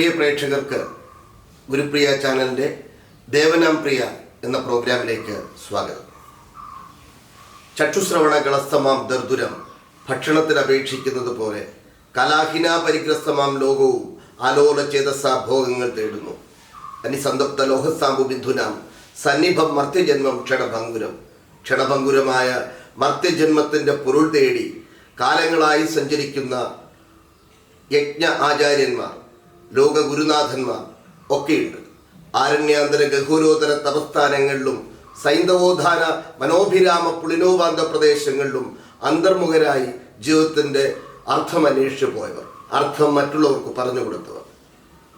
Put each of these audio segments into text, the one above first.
പ്രിയ പ്രേക്ഷകർക്ക് ഗുരുപ്രിയ ചാനലിന്റെ ദേവനാം പ്രിയ എന്ന പ്രോഗ്രാമിലേക്ക് സ്വാഗതം. ചക്ഷുശ്രവണ കളസ്തമാം ദർദുരം ഭക്ഷണത്തിൽ അപേക്ഷിക്കുന്നത് പോലെ കലാഹിന പരിഗ്രസ്തമാം ലോകവും ആലോല ചേതസ ഭോഗങ്ങൾ തേടുന്നു. അനിസന്തപ്ത ലോഹസാമ്പു ബിന്ധുനാം സന്നിഭം മർത്യജന്മം ക്ഷണഭംഗുരം. ക്ഷണഭംഗുരമായ മർത്യജന്മത്തിന്റെ പൊരുൾ തേടി കാലങ്ങളായി സഞ്ചരിക്കുന്ന യജ്ഞ ആചാര്യന്മാർ ലോക ഗുരുനാഥന്മാർ ഒക്കെയുണ്ട്. ആരണ്യാന്തര ഗഹൂരോതര തപസ്ഥാനങ്ങളിലും സൈന്ധവോധാന മനോഭിരാമ പുളിനോവാന്ത പ്രദേശങ്ങളിലും അന്തർമുഖരായി ജീവിതത്തിന്റെ അർത്ഥം അന്വേഷിച്ചു പോയവർ അർത്ഥം മറ്റുള്ളവർക്ക് പറഞ്ഞു കൊടുത്തവർ.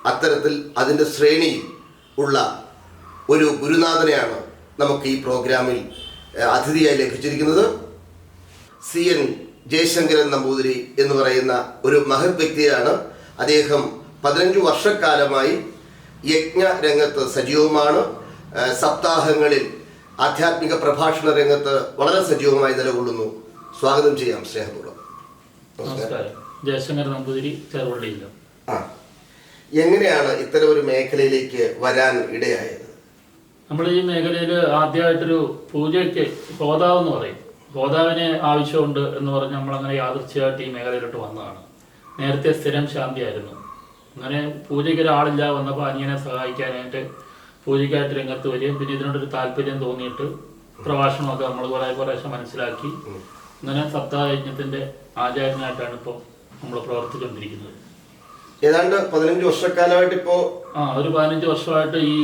അത്തരത്തിൽ അതിന്റെ ശ്രേണിയിൽ ഉള്ള ഒരു ഗുരുനാഥനെയാണ് നമുക്ക് ഈ പ്രോഗ്രാമിൽ അതിഥിയായി ലഭിച്ചിരിക്കുന്നത്. സി എൻ ജയശങ്കരൻ നമ്പൂതിരി എന്ന് പറയുന്ന ഒരു മഹത് വ്യക്തിയാണ് അദ്ദേഹം പതിനഞ്ച് വർഷക്കാലമായി യജ്ഞ രംഗത്ത് സജീവമാണ് സപ്താഹങ്ങളിൽ ആധ്യാത്മിക പ്രഭാഷണ രംഗത്ത് വളരെ സജീവമായി നിലകൊള്ളുന്നു. സ്വാഗതം ചെയ്യാം സ്നേഹപൂർവം. നമസ്കാരം. ജയശങ്കർ നമ്പൂതിരി ചെറുപള്ളിയില്ല ആ. എങ്ങനെയാണ് ഇത്തരം ഒരു മേഖലയിലേക്ക് വരാൻ ഇടയായത്? നമ്മൾ ഈ മേഖലയിൽ ആദ്യമായിട്ടൊരു പൂജയ്ക്ക് ഹോതാവ് എന്ന് പറയും. ഹോതാവിന് ആവശ്യമുണ്ട് എന്ന് പറഞ്ഞ് നമ്മളങ്ങനെ യാദൃച്ഛയായിട്ട് ഈ മേഖലയിലോട്ട് വന്നതാണ്. നേരത്തെ സ്ഥിരം ശാന്തിയായിരുന്നു. അങ്ങനെ പൂജയ്ക്ക് ഒരാളില്ല വന്നപ്പോൾ അനിയനെ സഹായിക്കാനായിട്ട് പൂജയ്ക്കായിട്ട് രംഗത്ത് വരികയും പിന്നെ ഇതിനോടൊരു താല്പര്യം തോന്നിയിട്ട് പ്രഭാഷണമൊക്കെ നമ്മൾ കുറേ പ്രാവശ്യം മനസ്സിലാക്കി. അങ്ങനെ സപ്താഹയജ്ഞത്തിന്റെ ആചാര്യനായിട്ടാണ് ഇപ്പോൾ നമ്മൾ പ്രവർത്തിച്ചുകൊണ്ടിരിക്കുന്നത് ഏതാണ്ട് പതിനഞ്ച് വർഷക്കാലമായിട്ട് ഇപ്പോ ആ ഒരു പതിനഞ്ച് വർഷമായിട്ട് ഈ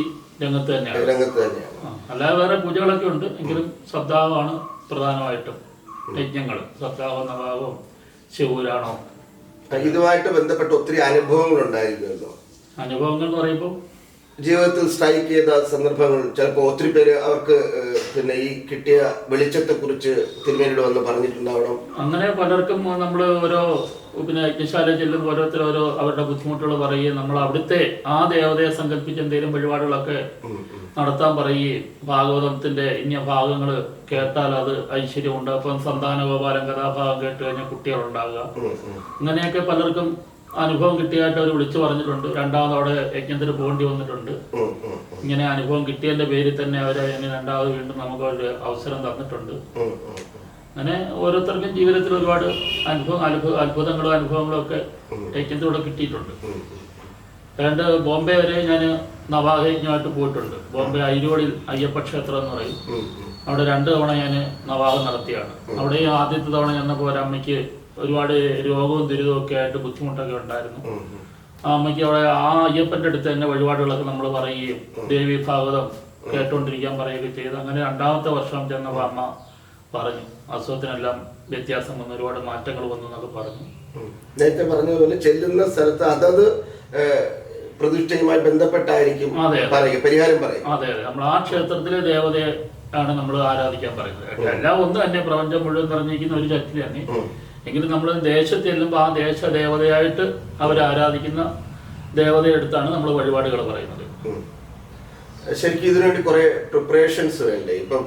രംഗത്ത് തന്നെയാണ്. രംഗത്ത് തന്നെയാണ്. അല്ലാതെ വേറെ പൂജകളൊക്കെ ഉണ്ട്. എങ്കിലും സപ്താഹമാണ് പ്രധാനമായിട്ടും യജ്ഞങ്ങൾ സപ്താഹം നവാഹവും ശിവപുരാണവും ഇതുമായിട്ട് ബന്ധപ്പെട്ട് ഒത്തിരി അനുഭവങ്ങൾ ഉണ്ടായിരുന്നല്ലോ അനുഭവങ്ങൾ എന്ന് പറയുമ്പോൾ ജീവിതത്തിൽ സ്ട്രൈക്ക് ചെയ്ത സന്ദർഭങ്ങൾ ചിലപ്പോൾ ഒത്തിരി പേര് അവർക്ക് പിന്നെ ഈ കിട്ടിയ വെളിച്ചത്തെ കുറിച്ച് തിരുമേനിയുടെ വന്ന് പറഞ്ഞിട്ടുണ്ടാവണം. അങ്ങനെ പലർക്കും നമ്മൾ ഓരോ പിന്നെ യജ്ഞശാല ചെല്ലുമ്പോൾ ഓരോരുത്തരോരോ അവരുടെ ബുദ്ധിമുട്ടുകൾ പറയുകയും നമ്മൾ അവിടുത്തെ ആ ദേവതയെ സങ്കല്പിച്ച് എന്തെങ്കിലും വഴിപാടുകളൊക്കെ നടത്താൻ പറയുകയും ഭാഗവതത്തിന്റെ ഇന്ന ഭാഗങ്ങൾ കേട്ടാൽ അത് ഐശ്വര്യമുണ്ട്. അപ്പം സന്താന ഗോപാലൻ കഥാഭാഗം കേട്ട് കഴിഞ്ഞാൽ കുട്ടികളുണ്ടാകുക. അങ്ങനെയൊക്കെ പലർക്കും അനുഭവം കിട്ടിയായിട്ട് അവർ വിളിച്ചു പറഞ്ഞിട്ടുണ്ട്. രണ്ടാമത് അവിടെ യജ്ഞത്തിന് പോകേണ്ടി വന്നിട്ടുണ്ട്. ഇങ്ങനെ അനുഭവം കിട്ടിയതിന്റെ പേരിൽ തന്നെ അവരെ ഇനി രണ്ടാമത് വീണ്ടും നമുക്ക് ഒരു അവസരം തന്നിട്ടുണ്ട്. അങ്ങനെ ഓരോരുത്തർക്കും ജീവിതത്തിൽ ഒരുപാട് അനുഭവം അനുഭവ അത്ഭുതങ്ങളും അനുഭവങ്ങളും ഒക്കെ യജ്ഞത്തിലൂടെ കിട്ടിയിട്ടുണ്ട് രണ്ട് ബോംബെ വരെ ഞാൻ നവാഹയജ്ഞമായിട്ട് പോയിട്ടുണ്ട് ബോംബെ അയിരോളിൽ അയ്യപ്പ ക്ഷേത്രം എന്ന് പറയും. അവിടെ രണ്ട് തവണ ഞാൻ നവാഹം നടത്തിയാണ് അവിടെ ആദ്യത്തെ തവണ ചെന്നപ്പോൾ ഒരമ്മയ്ക്ക് ഒരുപാട് രോഗവും ദുരിതവും ഒക്കെ ആയിട്ട് ബുദ്ധിമുട്ടൊക്കെ ഉണ്ടായിരുന്നു. ആ അമ്മയ്ക്ക് അവിടെ ആ അയ്യപ്പന്റെ അടുത്ത് തന്നെ വഴിപാടുകളൊക്കെ നമ്മൾ പറയുകയും ദേവി ഭാഗവതം കേട്ടുകൊണ്ടിരിക്കാൻ പറയുകയൊക്കെ ചെയ്ത് അങ്ങനെ രണ്ടാമത്തെ വർഷം ചെന്നപ്പോൾ അമ്മ പറഞ്ഞു. അസുഖത്തിനെല്ലാം വ്യത്യാസം വന്നു ഒരുപാട് മാറ്റങ്ങൾ വന്നു എന്നൊക്കെ പറഞ്ഞു. നേരത്തെ പറഞ്ഞതുപോലെ ചെല്ലുന്ന സ്ഥലത്ത് അതത് പ്രതിഷ്ഠയുമായി ബന്ധപ്പെട്ടായിരിക്കും അതെ. പറയുക പരിഹാരം പറയും അതെ അതെ. നമ്മൾ ആ ക്ഷേത്രത്തിലെ ദേവതയെ ആണ് നമ്മൾ ആരാധിക്കാൻ പറയുന്നത്. എല്ലാം ഒന്ന് തന്നെ പ്രപഞ്ചം മുഴുവൻ നിറഞ്ഞിരിക്കുന്ന ഒരു ശക്തി തന്നെ എങ്കിലും നമ്മൾ ദേശത്ത് ചെല്ലുമ്പോൾ ആ ദേശ ദേവതയായിട്ട് അവർ ആരാധിക്കുന്ന ദേവതയെടുത്താണ് നമ്മൾ വഴിപാടുകൾ പറയുന്നത്. ശരിക്കും ഇതിനുവേണ്ടി കുറെ പ്രിപ്പറേഷൻസ് വേണ്ടേ? ഇപ്പം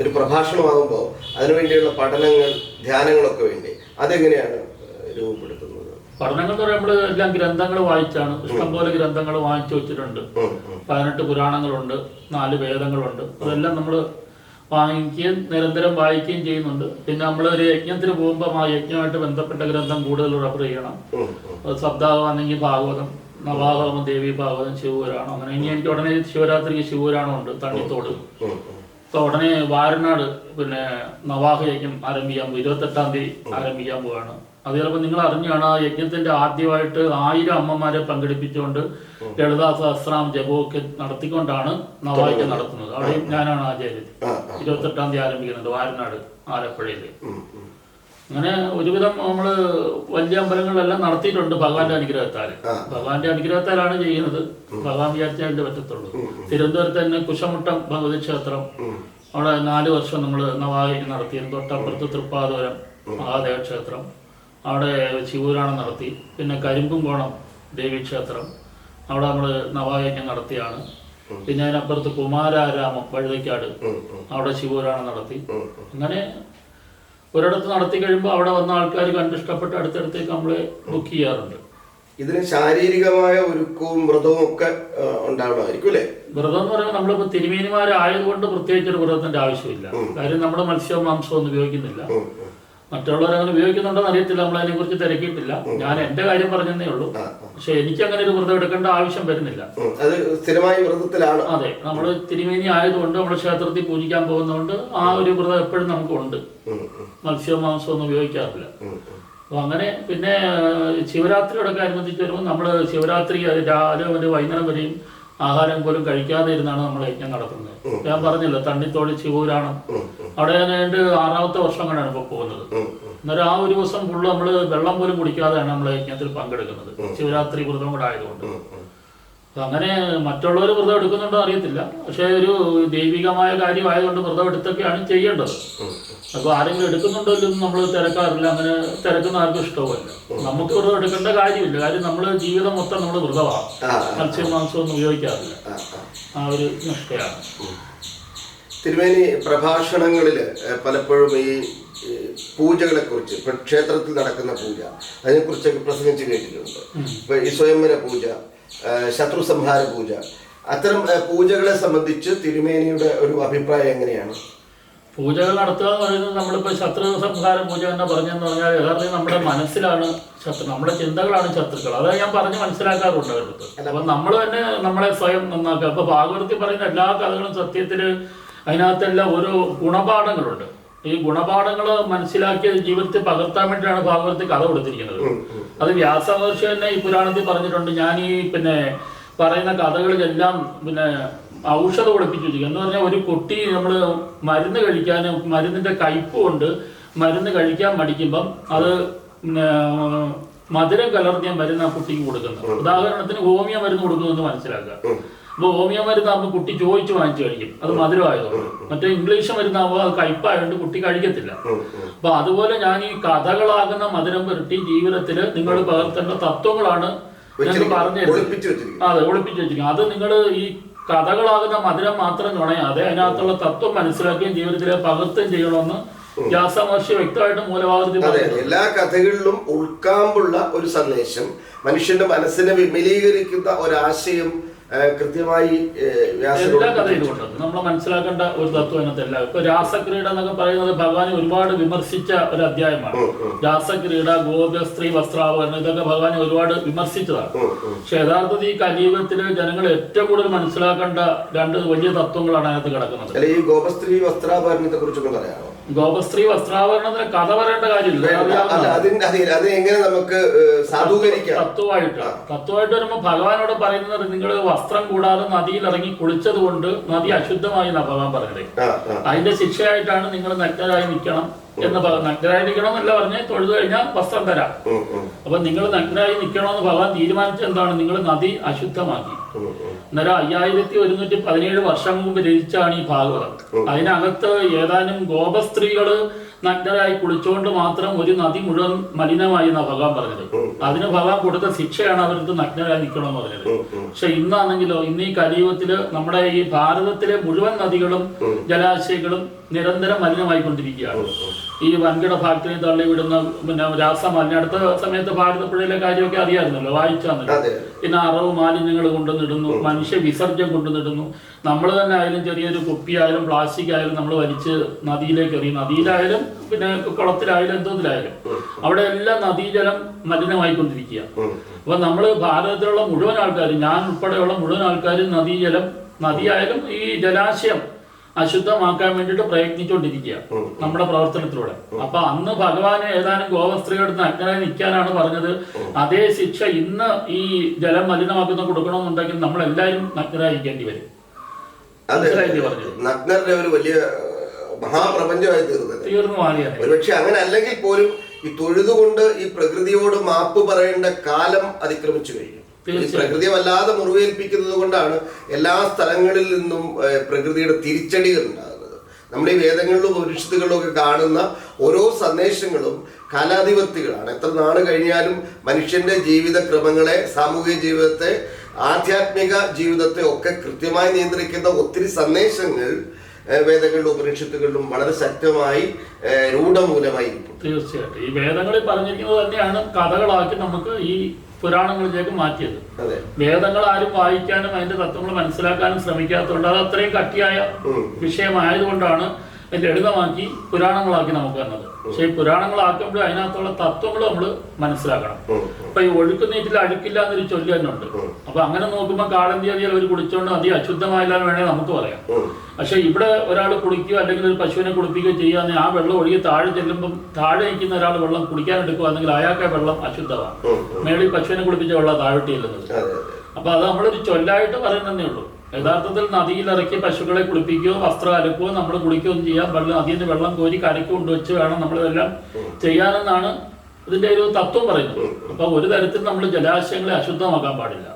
ഒരു പ്രഭാഷണമാകുമ്പോൾ അതിനുവേണ്ടിയുള്ള പഠനങ്ങൾ ധ്യാനങ്ങളൊക്കെ വേണ്ടി അതെങ്ങനെയാണ് രൂപപ്പെടുത്തുന്നത്? പഠനങ്ങൾ എന്ന് പറയുമ്പോൾ എല്ലാം ഗ്രന്ഥങ്ങൾ വായിച്ചാണ്. ഇഷ്ടംപോലെ ഗ്രന്ഥങ്ങൾ വായിച്ചു വെച്ചിട്ടുണ്ട്. പതിനെട്ട് പുരാണങ്ങളുണ്ട് നാല് വേദങ്ങളുണ്ട്. അതെല്ലാം നമ്മൾ വാങ്ങിക്കുകയും നിരന്തരം വായിക്കുകയും ചെയ്യുന്നുണ്ട്. പിന്നെ നമ്മൾ ഒരു യജ്ഞത്തിന് പോകുമ്പോൾ ആ യജ്ഞമായിട്ട് ബന്ധപ്പെട്ട ഗ്രന്ഥം കൂടുതൽ റെഫർ ചെയ്യണം. ശബ്ദാവാണെങ്കിൽ. ഭാഗവതം നവാഹവം ദേവി ഭാഗവതം ശിവപുരാണം അങ്ങനെ. ഇനി എനിക്ക് ഉടനെ ശിവരാത്രിക്ക് ശിവപുരാണം ഉണ്ട് തണ്ണിത്തോട്. അപ്പൊ ഉടനെ വാരനാട് പിന്നെ നവാഹ യജ്ഞം ആരംഭിക്കാൻ പോകും ഇരുപത്തെട്ടാം തീയതി ആരംഭിക്കാൻ പോവാണ്. അത് ചിലപ്പോൾ നിങ്ങൾ അറിഞ്ഞാണ് ആ യജ്ഞത്തിന്റെ ആദ്യമായിട്ട് ആയിരം അമ്മമാരെ പങ്കെടുപ്പിച്ചുകൊണ്ട് ലളിതാ സഹസ്രാം ജപമൊക്കെ നടത്തിക്കൊണ്ടാണ് നവാഹ്യം നടത്തുന്നത്. അവിടെയും ഞാനാണ് ആചാര്യൻ. ആ, ആ. ഇരുപത്തെട്ടാം തീയതി ആരംഭിക്കുന്നുണ്ട് വാരനാട് ആലപ്പുഴയിൽ. അങ്ങനെ ഒരുവിധം നമ്മൾ വലിയ അമ്പലങ്ങളിലെല്ലാം നടത്തിയിട്ടുണ്ട് ഭഗവാന്റെ അനുഗ്രഹത്താൽ. ഭഗവാന്റെ അനുഗ്രഹത്താലാണ് ചെയ്യുന്നത്. ഭഗവാൻ വിചാരിച്ചാലേ പറ്റത്തുള്ളൂ. തിരുവനന്തപുരത്ത് തന്നെ കുശമുട്ടം ഭഗവതി ക്ഷേത്രം. അവിടെ നാല് വർഷം നമ്മൾ നവാഹിനി നടത്തി തൊട്ടപ്പുറത്ത് തൃപ്പാതപുരം മഹാദേവ ക്ഷേത്രം. അവിടെ ശിവപുരാണം നടത്തി. പിന്നെ കരിമ്പുംകോണം ദേവീക്ഷേത്രം അവിടെ നമ്മൾ നവായജ്ഞം നടത്തിയാണ്. പിന്നെ അതിനപ്പുറത്ത് കുമാരാരാമം വഴുതയ്ക്കാട്. അവിടെ ശിവപുരാണം നടത്തി. അങ്ങനെ ഒരിടത്ത് നടത്തി കഴിയുമ്പോൾ അവിടെ വന്ന ആൾക്കാർ കണ്ടിഷ്ടപ്പെട്ട് അടുത്തടുത്തേക്ക് നമ്മൾ ബുക്ക് ചെയ്യാറുണ്ട്. ഇതിന് ശാരീരികമായ ഒരുക്കവും വ്രതവും ഒക്കെ ഉണ്ടാവണമായിരിക്കും അല്ലേ? വ്രതം എന്ന് പറയുമ്പോൾ നമ്മളിപ്പോ തിരുമേനിമാരായതുകൊണ്ട് പ്രത്യേകിച്ച് ഒരു വ്രതത്തിന്റെ ആവശ്യമില്ല. കാര്യം നമ്മുടെ മത്സ്യവും മാംസവും ഒന്നും ഉപയോഗിക്കുന്നില്ല. മറ്റുള്ളവർ അങ്ങനെ ഉപയോഗിക്കുന്നുണ്ടോ എന്ന് അറിയത്തില്ല നമ്മൾ അതിനെ കുറിച്ച് തിരക്കിയിട്ടില്ല ഞാൻ എന്റെ കാര്യം പറഞ്ഞതേ ഉള്ളൂ. പക്ഷെ എനിക്ക് അങ്ങനെ ഒരു വ്രതം എടുക്കേണ്ട ആവശ്യം വരുന്നില്ല. അത് സ്ഥിരമായി വ്രതത്തിലാണ്. അതെ. നമ്മൾ തിരുമേനി ആയതുകൊണ്ട് നമ്മൾ ക്ഷേത്രത്തിൽ പൂജിക്കാൻ പോകുന്നതുകൊണ്ട് ആ ഒരു വ്രതം എപ്പോഴും നമുക്കുണ്ട്. മത്സ്യവും മാംസവും ഒന്നും ഉപയോഗിക്കാറില്ല. അപ്പൊ അങ്ങനെ പിന്നെ ശിവരാത്രിയോടൊക്കെ അനുബന്ധിച്ച് വരുമ്പോൾ നമ്മൾ ശിവരാത്രി രാവിലെ വരെ വൈകുന്നേരം വരെയും ആഹാരം പോലും കഴിക്കാതെ ഇരുന്നാണ് നമ്മൾ യജ്ഞം നടത്തുന്നത്. ഞാൻ പറഞ്ഞില്ലേ തണ്ണിത്തോട് ശിവപുരാണം ഉം, അവിടെ ഞാൻ ആറാമത്തെ വർഷം കൊണ്ടാണ് ഇപ്പോൾ പോകുന്നത്. അന്നേരം ആ ഒരു ദിവസം ഫുള്ള് നമ്മൾ വെള്ളം പോലും കുടിക്കാതെയാണ് നമ്മൾ യജ്ഞത്തിൽ പങ്കെടുക്കുന്നത്. ശിവരാത്രി വ്രതം കൂടെ ആയതുകൊണ്ട്. അങ്ങനെ മറ്റുള്ളവർ വ്രതം എടുക്കുന്നുണ്ടോ അറിയത്തില്ല. പക്ഷേ ഒരു ദൈവികമായ കാര്യമായതുകൊണ്ട് വ്രതം എടുത്തൊക്കെയാണ് ചെയ്യേണ്ടത്. അപ്പൊ ആരെങ്കിലും എടുക്കുന്നുണ്ടോ ഇല്ലെന്ന് നമ്മൾ തിരക്കാറില്ല. അങ്ങനെ തിരക്കുന്ന ആർക്കും ഇഷ്ടവുമല്ല. നമുക്ക് വ്രതം എടുക്കേണ്ട കാര്യമില്ല. കാര്യം നമ്മൾ ജീവിതം മൊത്തം നമ്മൾ വ്രതമാണ് ആ, മത്സ്യം മാംസം ഒന്നും ഉപയോഗിക്കാറില്ല. ആ, ഒരു നിഷ്ഠയാണ്. തിരുമേനി പ്രഭാഷണങ്ങളിൽ പലപ്പോഴും ഈ പൂജകളെക്കുറിച്ച് പൂജകളെ കുറിച്ച് ഇപ്പൊ ക്ഷേത്രത്തിൽ നടക്കുന്ന പൂജ അതിനെക്കുറിച്ചൊക്കെ പ്രസംഗിച്ച് കേട്ടിട്ടുണ്ട്. ഇപ്പൊ ഈ സ്വയംവര പൂജ ശത്രു സംഹാര പൂജ. അത്തരം പൂജകളെ സംബന്ധിച്ച് തിരുമേനിയുടെ ഒരു അഭിപ്രായം എങ്ങനെയാണ്? പൂജകൾ നടത്തുക എന്ന് പറയുന്നത് നമ്മളിപ്പോൾ ശത്രു സംഹാര പൂജ എന്നെ പറഞ്ഞെന്ന് പറഞ്ഞാൽ യഥാർത്ഥത്തിൽ നമ്മുടെ മനസ്സിലാണ് ശത്രു നമ്മുടെ ചിന്തകളാണ് ശത്രുക്കൾ. അത് ഞാൻ പറഞ്ഞ് മനസ്സിലാക്കാറുണ്ട് അവർക്ക് അപ്പം നമ്മൾ തന്നെ നമ്മളെ സ്വയം നന്നാക്കുക. അപ്പോൾ ഭാഗവതത്തിൽ പറയുന്ന എല്ലാ കഥകളും സത്യത്തിൽ അതിനകത്തെല്ലാം ഒരു ഗുണപാഠങ്ങളുണ്ട്. ഈ ഗുണപാഠങ്ങൾ മനസ്സിലാക്കി ജീവിതത്തിൽ പകർത്താൻ വേണ്ടിയാണ് ഭാഗവതത്തിൽ കഥ കൊടുത്തിരിക്കുന്നത്. അത് വ്യാസമഹർഷി തന്നെ ഈ പുരാണത്തിൽ പറഞ്ഞിട്ടുണ്ട്. ഞാൻ ഈ പിന്നെ പറയുന്ന കഥകളിലെല്ലാം പിന്നെ ഔഷധം വെച്ചിരിക്കും. എന്ന് പറഞ്ഞാൽ ഒരു കുട്ടി നമ്മൾ മരുന്ന് കഴിക്കാൻ മരുന്നിന്റെ കയ്പ് കൊണ്ട് മരുന്ന് കഴിക്കാൻ മടിക്കുമ്പം അത് മധുരം കലർത്തിയ മരുന്ന് ആ കുട്ടിക്ക് കൊടുക്കുന്നത്. ഉദാഹരണത്തിന് ഹോമിയ മരുന്ന് കൊടുക്കുന്നത് മനസ്സിലാക്കുക. അപ്പോൾ ഹോമിയോ മരുന്നാകുമ്പോൾ കുട്ടി ചോദിച്ചു വാങ്ങിച്ചു കഴിക്കും. അത് മധുരമായതുകൊണ്ട് മറ്റേ ഇംഗ്ലീഷ് മരുന്നാകുമ്പോൾ അത് കയ്പായതുകൊണ്ട് കുട്ടി കഴിക്കത്തില്ല. അപ്പൊ അതുപോലെ ഞാൻ ഈ കഥകളാകുന്ന മധുരം പുരട്ടി ജീവിതത്തിൽ നിങ്ങൾ പകർത്തേണ്ട തത്വങ്ങളാണ് ഞാൻ പറഞ്ഞു തരുന്നത്. അതെ ഒളിപ്പിച്ചു വെച്ചിരിക്കും അത് നിങ്ങൾ ഈ കഥകളാകുന്ന മധുരം മാത്രം നുണയാതെ അതിനകത്തുള്ള തത്വം മനസ്സിലാക്കുകയും ജീവിതത്തിലെ പകർത്തുകയും ചെയ്യണമെന്ന് വ്യാസമഹർഷി വ്യക്തമായിട്ട് മൂലഭാഗത്തിൽ അതെ എല്ലാ കഥകളിലും ഉൾക്കാമ്പുള്ള ഒരു സന്ദേശം മനുഷ്യന്റെ മനസ്സിനെ വിമലീകരിക്കുന്ന ഒരാശയം കൃത്യമായി എല്ലാ കഥയിലും ഉണ്ട്. നമ്മൾ മനസ്സിലാക്കേണ്ട ഒരു തത്വം അതിനകത്തല്ല ഇപ്പൊ രാസക്രീഡ എന്നൊക്കെ പറയുന്നത് ഭഗവാൻ ഒരുപാട് വിമർശിച്ച ഒരു അധ്യായമാണ്. രാസക്രീഡ ഗോപസ്ത്രീ വസ്ത്രാവരണം ഇതൊക്കെ ഭഗവാൻ ഒരുപാട് വിമർശിച്ചതാണ്. പക്ഷെ യഥാർത്ഥത്തിൽ ഈ കലീപത്തിൽ ജനങ്ങൾ ഏറ്റവും കൂടുതൽ മനസ്സിലാക്കേണ്ട രണ്ട് വലിയ തത്വങ്ങളാണ് അതിനകത്ത് കിടക്കുന്നത്. ഈ ഗോപസ്ത്രീ വസ്ത്രാഭരണത്തെ കുറിച്ചൊക്കെ പറയാമോ? ഗോപസ്ത്രീ വസ്ത്രാഭരണത്തിന് കഥ പറയേണ്ട കാര്യമില്ല. അത് എങ്ങനെ നമുക്ക് സാധൂകരിക്കാം? തത്വമായിട്ട് തത്വമായിട്ട് വരുമ്പോൾ ഭഗവാനോട് പറയുന്നത് നിങ്ങൾ വസ്ത്രം കൂടാതെ നദിയിൽ ഇറങ്ങി കുളിച്ചത് കൊണ്ട് നദി അശുദ്ധമായി എന്നാ ഭഗവാൻ പറഞ്ഞത്. അതിന്റെ ശിക്ഷയായിട്ടാണ് നിങ്ങൾ നഗ്നരായി നിൽക്കണം. എന്ന് നഗ്നരായി നിൽക്കണം എന്നല്ല പറഞ്ഞ് തൊഴുതു കഴിഞ്ഞാൽ വസ്ത്രം തരാം. അപ്പൊ നിങ്ങൾ നഗ്നരായി നിൽക്കണമെന്ന് ഭഗവാൻ തീരുമാനിച്ച എന്താണ്? നിങ്ങൾ നദി അശുദ്ധമാക്കി. അന്നേരം അയ്യായിരത്തി ഒരുന്നൂറ്റി പതിനേഴ് വർഷം മുമ്പ് രചിച്ചാണ് ഈ ഭാഗവതം. അതിനകത്ത് ഏതാനും ഗോപസ്ത്രീകൾ നഗ്നരായി കുളിച്ചുകൊണ്ട് മാത്രം ഒരു നദി മുഴുവൻ മലിനമായി എന്നാ ഭഗവാൻ പറഞ്ഞത്. അതിന് ഭഗവാൻ കൊടുത്ത ശിക്ഷയാണ് അവർക്ക് നഗ്നരായി നിൽക്കണമെന്ന് പറഞ്ഞത്. പക്ഷെ ഇന്നാണെങ്കിലോ ഇന്ന് ഈ കലിയുഗത്തിൽ നമ്മുടെ ഈ ഭാരതത്തിലെ മുഴുവൻ നദികളും ജലാശയങ്ങളും നിരന്തരം മലിനമായിക്കൊണ്ടിരിക്കുകയാണ്. ഈ വൻകിട ഫാക്ടറി തള്ളിവിടുന്ന പിന്നെ രാസമാലിന്യം അടുത്ത സമയത്ത് ഭാരതപ്പുഴയിലെ കാര്യമൊക്കെ അറിയാമായിരുന്നല്ലോ വായിച്ചാന്നല്ലോ പിന്നെ അറവ് മാലിന്യങ്ങൾ കൊണ്ടുവന്നിടുന്നു മനുഷ്യ വിസർജ്യം കൊണ്ടുവന്നിടുന്നു. നമ്മൾ തന്നെ ആയാലും ചെറിയൊരു കുപ്പി ആയാലും പ്ലാസ്റ്റിക് ആയാലും നമ്മൾ വലിച്ച് നദിയിലേക്ക് എറിയും. നദിയിലായാലും പിന്നെ കുളത്തിലായാലും എന്തോന്നിലായാലും. അവിടെ എല്ലാം നദീജലം മലിനമായിക്കൊണ്ടിരിക്കുക അപ്പൊ നമ്മൾ ഭാരതത്തിലുള്ള മുഴുവൻ ആൾക്കാരും ഞാൻ ഉൾപ്പെടെയുള്ള മുഴുവൻ ആൾക്കാരും നദീജലം നദിയായാലും ഈ ജലാശയം അശുദ്ധമാക്കാൻ വേണ്ടിയിട്ട് പ്രയത്നിച്ചുകൊണ്ടിരിക്കുക നമ്മുടെ പ്രവർത്തനത്തിലൂടെ. അപ്പൊ അന്ന് ഭഗവാന് ഏതാനും ഗോവസ്ത്രീയുടെ അജ്ഞനായി നിൽക്കാനാണ് പറഞ്ഞത്. അതേ ശിക്ഷ ഇന്ന് ഈ ജലം മലിനമാക്കുന്ന കൊടുക്കണമെന്നുണ്ടെങ്കിൽ നമ്മൾ എല്ലാവരും നഗ്നരായിരിക്കേണ്ടി വരും? നഗ്നരുടെ ഒരു വലിയ മഹാപ്രപഞ്ചമായി തീർന്നത്. തീർന്നു മാറിയാണ് ഒരുപക്ഷെ അങ്ങനെ അല്ലെങ്കിൽ പോലും ഈ തൊഴുതുകൊണ്ട് ഈ പ്രകൃതിയോട് മാപ്പ് പറയേണ്ട കാലം അതിക്രമിച്ചു കഴിഞ്ഞു. പ്രകൃതിയെ വല്ലാതെ മുറിവേൽപ്പിക്കുന്നത് കൊണ്ടാണ് എല്ലാ സ്ഥലങ്ങളിൽ നിന്നും പ്രകൃതിയുടെ തിരിച്ചടികൾ ഉണ്ടാകുന്നത്. നമ്മുടെ ഈ വേദങ്ങളിലും ഉപനിഷത്തുകളിലും ഒക്കെ കാണുന്ന ഓരോ സന്ദേശങ്ങളും കാലാധിപത്യകളാണ് എത്ര നാൾ കഴിഞ്ഞാലും മനുഷ്യന്റെ ജീവിത ക്രമങ്ങളെ സാമൂഹിക ജീവിതത്തെ ആധ്യാത്മിക ജീവിതത്തെ ഒക്കെ കൃത്യമായി നിയന്ത്രിക്കുന്ന ഒത്തിരി സന്ദേശങ്ങൾ വേദങ്ങളിലും ഉപനിഷത്തുകളിലും വളരെ ശക്തമായി രൂഢമൂലമായി തീർച്ചയായിട്ടും. ഈ വേദങ്ങളിൽ പറഞ്ഞിരിക്കുന്നത് തന്നെയാണ് കഥകളാക്കി നമുക്ക് ഈ പുരാണങ്ങളിലേക്ക് മാറ്റിയത്. വേദങ്ങൾ ആരും വായിക്കാനും അതിന്റെ തത്വങ്ങൾ മനസ്സിലാക്കാനും ശ്രമിക്കാത്തതുകൊണ്ട് അത് അത്രയും കട്ടിയായ വിഷയമായതുകൊണ്ടാണ് ലളിതമാക്കി പുരാണങ്ങളാക്കി നമുക്ക് തന്നത്. പക്ഷേ ഈ പുരാണങ്ങളാക്കുമ്പോൾ അതിനകത്തുള്ള തത്വങ്ങൾ നമ്മൾ മനസ്സിലാക്കണം. അപ്പൊ ഈ ഒഴുക്ക് നീറ്റിൽ അഴുക്കില്ല എന്നൊരു ചൊല്ലി തന്നെ ഉണ്ട് അപ്പൊ അങ്ങനെ നോക്കുമ്പോൾ കാടന്തി അതിൽ അവർ കുടിച്ചോണ്ട് അതി അശുദ്ധമായില്ല എന്ന് വേണേൽ നമുക്ക് പറയാം. പക്ഷെ ഇവിടെ ഒരാൾ കുടിക്കുകയോ അല്ലെങ്കിൽ ഒരു പശുവിനെ കുടിപ്പിക്കുകയോ ചെയ്യാന്ന് ആ വെള്ളം ഒഴുകി താഴെ ചെല്ലുമ്പോൾ താഴെ നിൽക്കുന്ന ഒരാൾ വെള്ളം കുടിക്കാൻ എടുക്കുകയാണെങ്കിൽ അയാൾക്ക് വെള്ളം അശുദ്ധമാണ്. മേളിൽ പശുവിനെ കുടിപ്പിച്ച വെള്ളം താഴോട്ട് ചെല്ലുന്നത്. അപ്പൊ അത് നമ്മളൊരു ചൊല്ലായിട്ട് പറയുന്നതേ ഉള്ളൂ. യഥാർത്ഥത്തിൽ നദിയിൽ ഇറക്കി പശുക്കളെ കുളിപ്പിക്കുകയോ വസ്ത്രം അലക്കുകയോ നമ്മൾ കുളിക്കുകയോ ഒന്നും ചെയ്യാം വെള്ളം അതിൽ വെള്ളം കോരി കരയ്ക്ക് കൊണ്ടുവച്ച് വേണം നമ്മളിതെല്ലാം ചെയ്യാനെന്നാണ് ഇതിന്റെ ഒരു തത്വം പറയുന്നത്. അപ്പൊ ഒരു തരത്തിൽ നമ്മൾ ജലാശയങ്ങളെ അശുദ്ധമാക്കാൻ പാടില്ല.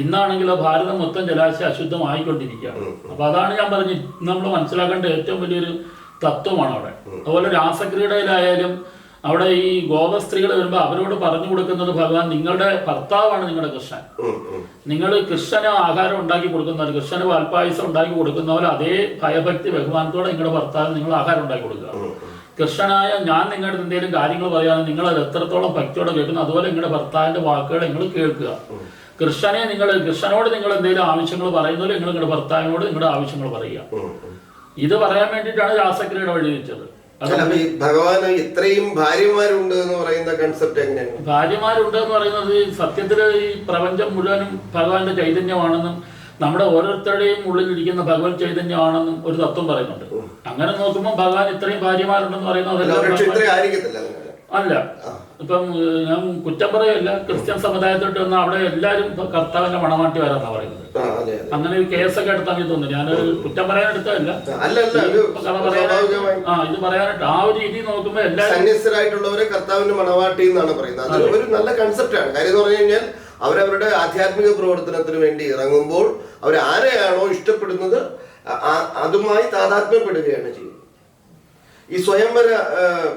ഇന്നാണെങ്കിലോ ഭാരതം മൊത്തം ജലാശയം അശുദ്ധമായിക്കൊണ്ടിരിക്കുകയാണ്. അപ്പൊ അതാണ് ഞാൻ പറഞ്ഞത്. നമ്മൾ മനസ്സിലാക്കേണ്ട ഏറ്റവും വലിയൊരു തത്വമാണ് അവിടെ. അതുപോലെ രാസക്രീഡയിലായാലും അവിടെ ഈ ഗോപസ്ത്രീകൾ വരുമ്പോൾ അവരോട് പറഞ്ഞു കൊടുക്കുന്നത് ഭഗവാൻ നിങ്ങളുടെ ഭർത്താവാണ് നിങ്ങളുടെ കൃഷ്ണൻ. നിങ്ങൾ കൃഷ്ണന് ആഹാരം ഉണ്ടാക്കി കൊടുക്കുന്നവർ കൃഷ്ണന് പാൽപ്പായസം ഉണ്ടാക്കി കൊടുക്കുന്നവർ അതേ ഭയഭക്തി ബഹുമാനത്തോടെ നിങ്ങളുടെ ഭർത്താവ് നിങ്ങൾ ആഹാരം ഉണ്ടാക്കി കൊടുക്കുക. കൃഷ്ണനായ ഞാൻ നിങ്ങളുടെ എന്തെങ്കിലും കാര്യങ്ങൾ പറയുകയാണെങ്കിൽ നിങ്ങൾ അത് എത്രത്തോളം ഭക്തിയോടെ കേൾക്കുന്നു അതുപോലെ നിങ്ങളുടെ ഭർത്താവിന്റെ വാക്കുകൾ നിങ്ങൾ കേൾക്കുക. കൃഷ്ണനെ നിങ്ങൾ കൃഷ്ണനോട് നിങ്ങൾ എന്തെങ്കിലും ആവശ്യങ്ങൾ പറയുന്നതിൽ നിങ്ങൾ നിങ്ങളുടെ ഭർത്താവിനോട് നിങ്ങളുടെ ആവശ്യങ്ങൾ പറയുക. ഇത് പറയാൻ വേണ്ടിയിട്ടാണ് രാസക്രിയയുടെ വഴി വെച്ചത്. ഈ ഭഗവാന് ഇത്രയും ഭാര്യമാരുണ്ട് എന്ന് പറയുന്ന കൺസെപ്റ്റ് എങ്ങനെയാണ്? ഭാര്യമാരുണ്ട് എന്ന് പറയുന്നത് സത്യത്തിൽ സത്യത്തിൽ ഈ പ്രപഞ്ചം മുഴുവനും ഭഗവാന്റെ ചൈതന്യമാണെന്നും നമ്മുടെ ഓരോരുത്തരുടെയും ഉള്ളിലിരിക്കുന്ന ഭഗവത് ചൈതന്യമാണെന്നും ഒരു തത്വം പറയുന്നുണ്ട്. അങ്ങനെ നോക്കുമ്പോൾ ഭഗവാൻ ഇത്രയും ഭാര്യമാരുണ്ടെന്ന് പറയുന്നത് അല്ല. ഇപ്പം ഞാൻ കുറ്റം പറയല്ല. ക്രിസ്ത്യൻ സമുദായത്തോട്ട് വന്ന അവിടെ എല്ലാരും കർത്താവിന്റെ മണമാട്ടി വരാന്നാ പറയുന്നത്. അങ്ങനെ ഒരു കേസൊക്കെ എടുത്താൽ തോന്നുന്നു. ഞാൻ കുറ്റം പറയാൻ പറയാനായിട്ട് ആ ഇത് പറയാനായിട്ട് ആ ഒരു രീതി നോക്കുമ്പോൾ എല്ലാവരും സന്യസ്തരായിട്ടുള്ളവരെ കർത്താവിന്റെ മണവാട്ടി എന്നാണ് പറയുന്നത്. അത് ഒരു നല്ല കൺസെപ്റ്റാണ് കാര്യം എന്ന് പറഞ്ഞു കഴിഞ്ഞാൽ അവരവരുടെ ആധ്യാത്മിക പ്രവർത്തനത്തിന് വേണ്ടി ഇറങ്ങുമ്പോൾ അവർ ആരെയാണോ ഇഷ്ടപ്പെടുന്നത് അതുമായി താതാത്മ്യപ്പെടുകയാണ് ചെയ്യുന്നത്. ഈ സ്വയംവര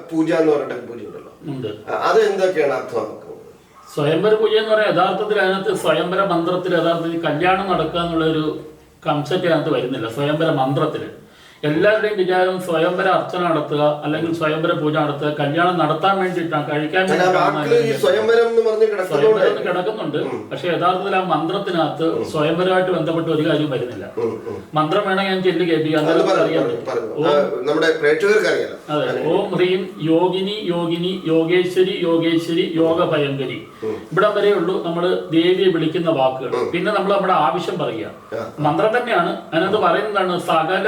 പൂജ എന്ന് പറഞ്ഞിട്ട് പൂജ അത് എന്തൊക്കെയാണ് അർത്ഥമാക്കുന്നത് സ്വയംവര പൂജ എന്ന് പറയാൻ യഥാർത്ഥത്തിൽ അതിനകത്ത് സ്വയംവര മന്ത്രത്തിൽ യഥാർത്ഥത്തിൽ കല്യാണം നടക്കുക എന്നുള്ള ഒരു കൺസെപ്റ്റ് അതിനകത്ത് വരുന്നില്ല. സ്വയംവര മന്ത്രത്തിൽ. എല്ലാവരുടെയും വിചാരം സ്വയംവര അർച്ചന നടത്തുക അല്ലെങ്കിൽ സ്വയംവര പൂജ നടത്തുക കല്യാണം നടത്താൻ വേണ്ടിയിട്ടാണ് കഴിക്കാൻ വേണ്ടിയിട്ടാണ് സ്വയംവരം കിടക്കുന്നുണ്ട്. പക്ഷെ യഥാർത്ഥത്തിൽ ആ മന്ത്രത്തിനകത്ത് സ്വയംവരമായിട്ട് ബന്ധപ്പെട്ട് ഒരു കാര്യം വരുന്നില്ല. മന്ത്രം വേണമെങ്കിൽ ഞാൻ ചെല്ലു കേൾപ്പിക്കാം അത് ഓം ഹ്രീം യോഗിനി യോഗിനി യോഗേശ്വരി യോഗേശ്വരി യോഗ ഭയങ്കരി ഇവിടെ വരെ ഉള്ളൂ നമ്മൾ ദേവിയെ വിളിക്കുന്ന വാക്കുകൾ. പിന്നെ നമ്മൾ നമ്മുടെ ആവശ്യം പറയുക. മന്ത്രം തന്നെയാണ്. അതിനകത്ത് പറയുന്നതാണ് സകല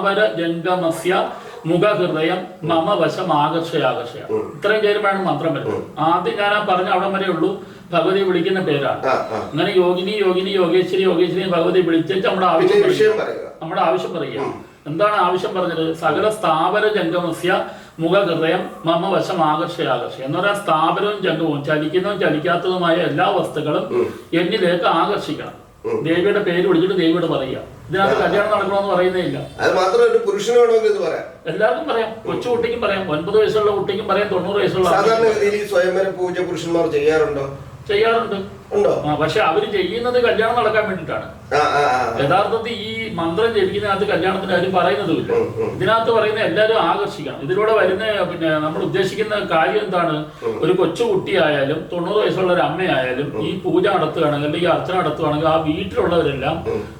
സ്ഥാപന ജംഗമസ്യ മുഖഹൃദയം മമ വശം ആകർഷയാകർഷയ ഇത്രയും ചേരുമ്പോഴാണ് മന്ത്രം വരുന്നത് ആദ്യം ഞാൻ ആ പറഞ്ഞ അവിടം വരെ ഉള്ളൂ. ഭഗവതി വിളിക്കുന്ന പേരാണ്. അങ്ങനെ യോഗിനി യോഗിനി യോഗേശ്വരി യോഗേശ്വരി ഭഗവതി വിളിച്ചിട്ട് നമ്മുടെ ആവശ്യം നമ്മുടെ ആവശ്യം പറയുക. എന്താണ് ആവശ്യം പറഞ്ഞത്? സകല സ്ഥാപന ജംഗമസ്യ മുഖഹൃദയം മമ വശം ആകർഷയ ആകർഷയ എന്ന് പറയാൻ സ്ഥാപനവും ജംഗവും ചലിക്കുന്നതും ചലിക്കാത്തതുമായ എല്ലാ വസ്തുക്കളും എന്നിലേക്ക് ആകർഷിക്കണം. ദേവിയുടെ പേര് വിളിച്ചിട്ട് ദേവിയോട് പറയുക. ഇതിനകത്ത് കല്യാണം നടക്കണമെന്ന് പറയുന്നേ ഇല്ല അത് മാത്രം ഒരു പുരുഷന് വേണമെങ്കിൽ ഇത് പറയാം. എല്ലാവർക്കും പറയാം. കൊച്ചു കുട്ടിക്കും പറയാം. ഒൻപത് വയസ്സുള്ള കുട്ടിക്കും പറയാം. തൊണ്ണൂറ് വയസ്സുള്ള സാധാരണ സാധാരണഗതിയിൽ സ്വയംവര പൂജ പുരുഷന്മാർ ചെയ്യാറുണ്ടോ? ചെയ്യാറുണ്ട്. ഉണ്ടോ? ആ പക്ഷെ അവർ ചെയ്യുന്നത് കല്യാണം നടക്കാൻ വേണ്ടിട്ടാണ് യഥാർത്ഥത്തിൽ ഈ മന്ത്രം ജപിക്കുന്നതിനകത്ത് കല്യാണത്തിന് അവർ പറയുന്നതുമില്ല. ഇതിനകത്ത് പറയുന്ന എല്ലാവരും ആകർഷിക്കണം. ഇതിലൂടെ വരുന്ന പിന്നെ നമ്മൾ ഉദ്ദേശിക്കുന്ന കാര്യം എന്താണ്? ഒരു കൊച്ചു കുട്ടിയായാലും തൊണ്ണൂറ് വയസ്സുള്ള ഒരു അമ്മയായാലും ഈ പൂജ നടത്തുകയാണെങ്കിൽ അല്ലെങ്കിൽ അർച്ചന നടത്തുകയാണെങ്കിൽ ആ വീട്ടിലുള്ളവരെല്ലാം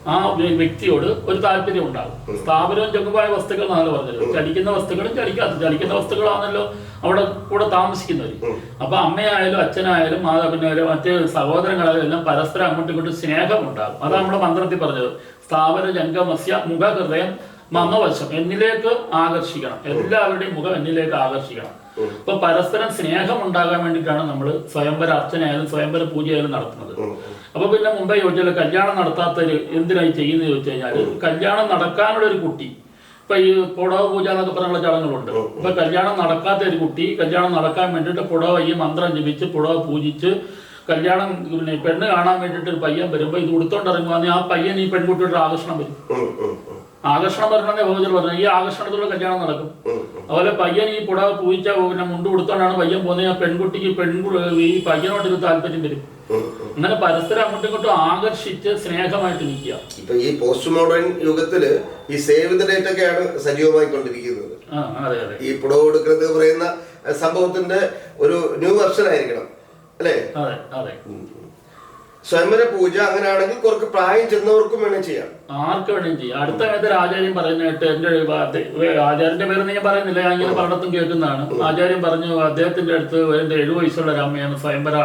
ആ വ്യക്തിയോട് ഒരു താല്പര്യം ഉണ്ടാകും. സ്ഥാപനവും ജംഗമായ വസ്തുക്കൾ എന്നാണ് പറഞ്ഞത് ചലിക്കുന്ന വസ്തുക്കളും ചലിക്കാത്ത ചലിക്കുന്ന വസ്തുക്കളാണല്ലോ അവിടെ കൂടെ താമസിക്കുന്നവർ അപ്പൊ അമ്മയായാലും അച്ഛനായാലും ആ പിന്നെ മറ്റേ സഹോദരങ്ങളായാലും എല്ലാം പരസ്പരം അങ്ങോട്ടും ഇങ്ങോട്ടും സ്നേഹം ഉണ്ടാകും അതാണ് നമ്മുടെ മന്ത്രത്തിൽ പറഞ്ഞത്. സ്ഥാപന ജംഗമസ്യ മുഖഹൃദയം മമവശം. എന്നിലേക്ക് ആകർഷിക്കണം. എല്ലാവരുടെയും മുഖം എന്നിലേക്ക് ആകർഷിക്കണം. അപ്പൊ പരസ്പരം സ്നേഹം ഉണ്ടാകാൻ വേണ്ടിയിട്ടാണ് നമ്മൾ സ്വയംവര അർച്ചനയായാലും സ്വയംവര പൂജയായാലും നടത്തുന്നത്. അപ്പൊ പിന്നെ മുമ്പേ ചോദിച്ചാൽ കല്യാണം നടത്താത്തവര് എന്തിനായി ചെയ്യുന്നത് ചോദിച്ചു കഴിഞ്ഞാൽ കല്യാണം നടക്കാനുള്ള ഒരു കുട്ടി. ഇപ്പൊ ഈ പുടവ പൂജ എന്നൊക്കെ പറഞ്ഞുള്ള ചടങ്ങുകളുണ്ട്. ഇപ്പൊ കല്യാണം നടക്കാത്ത ഒരു കുട്ടി കല്യാണം നടക്കാൻ വേണ്ടിയിട്ട് പുടവ ഈ മന്ത്രം ജപിച്ച് പുടവ പൂജിച്ച് കല്യാണം പിന്നെ പെണ്ണ് കാണാൻ വേണ്ടിയിട്ട് ഒരു പയ്യൻ വരുമ്പോ ഇത് ഉടുത്തോണ്ട് ഇറങ്ങുവാന്ന് ആ പയ്യൻ ഈ പെൺകുട്ടിയുടെ ആകർഷണം വരും. ആകർഷണം വരണമെന്നേ ഭഗവതി പറഞ്ഞു ഈ ആകർഷണത്തിലുള്ള കല്യാണം നടക്കും. അതുപോലെ പയ്യൻ ഈ പുട പൂജിച്ച പിന്നെ മുണ്ട് കൊടുത്തോണ്ടാണ് പയ്യൻ പോകുന്നത്. ആ പെൺകുട്ടിക്ക് പെൺകു ഈ പയ്യനോട് ഒരു താല്പര്യം വരും. അങ്ങനെ പരസ്പരം അങ്ങോട്ടും ഇങ്ങോട്ടും ആകർഷിച്ച് സ്നേഹമായിട്ട് നിൽക്കുക. ഇപ്പൊ ഈ പോസ്റ്റ് മോഡേൺ യുഗത്തിൽ ഈ സേവ് ദ ഡേറ്റ് ഒക്കെയാണ് സജീവമായി കൊണ്ടിരിക്കുന്നത് ഈ പുടവ് കൊടുക്കുന്നത് പറയുന്ന സംഭവത്തിന്റെ ഒരു ന്യൂ വെർഷൻ ആയിരിക്കണം. അല്ലേ? അതെ അതെ. സ്വയംവര പൂജ അങ്ങനെയാണെങ്കിൽ കുറച്ച് പ്രായം ചെന്നവർക്കും വേണേ ചെയ്യാം. ആർക്ക് വേണമെങ്കിലും ചെയ്യാം. അടുത്ത ഏതൊരു ആചാര്യം പറയുന്നതായിട്ട് എന്റെ ഒരു അത് ആചാര്യന്റെ പേര് ഞാൻ പറയുന്നില്ല. ഞാൻ ഇങ്ങനെ പലയിടത്തും കേൾക്കുന്നതാണ്. ആചാര്യം പറഞ്ഞു അദ്ദേഹത്തിന്റെ അടുത്ത് എന്റെ എഴുപത് വയസ്സുള്ള ഒരു അമ്മയാണ് സ്വയംവര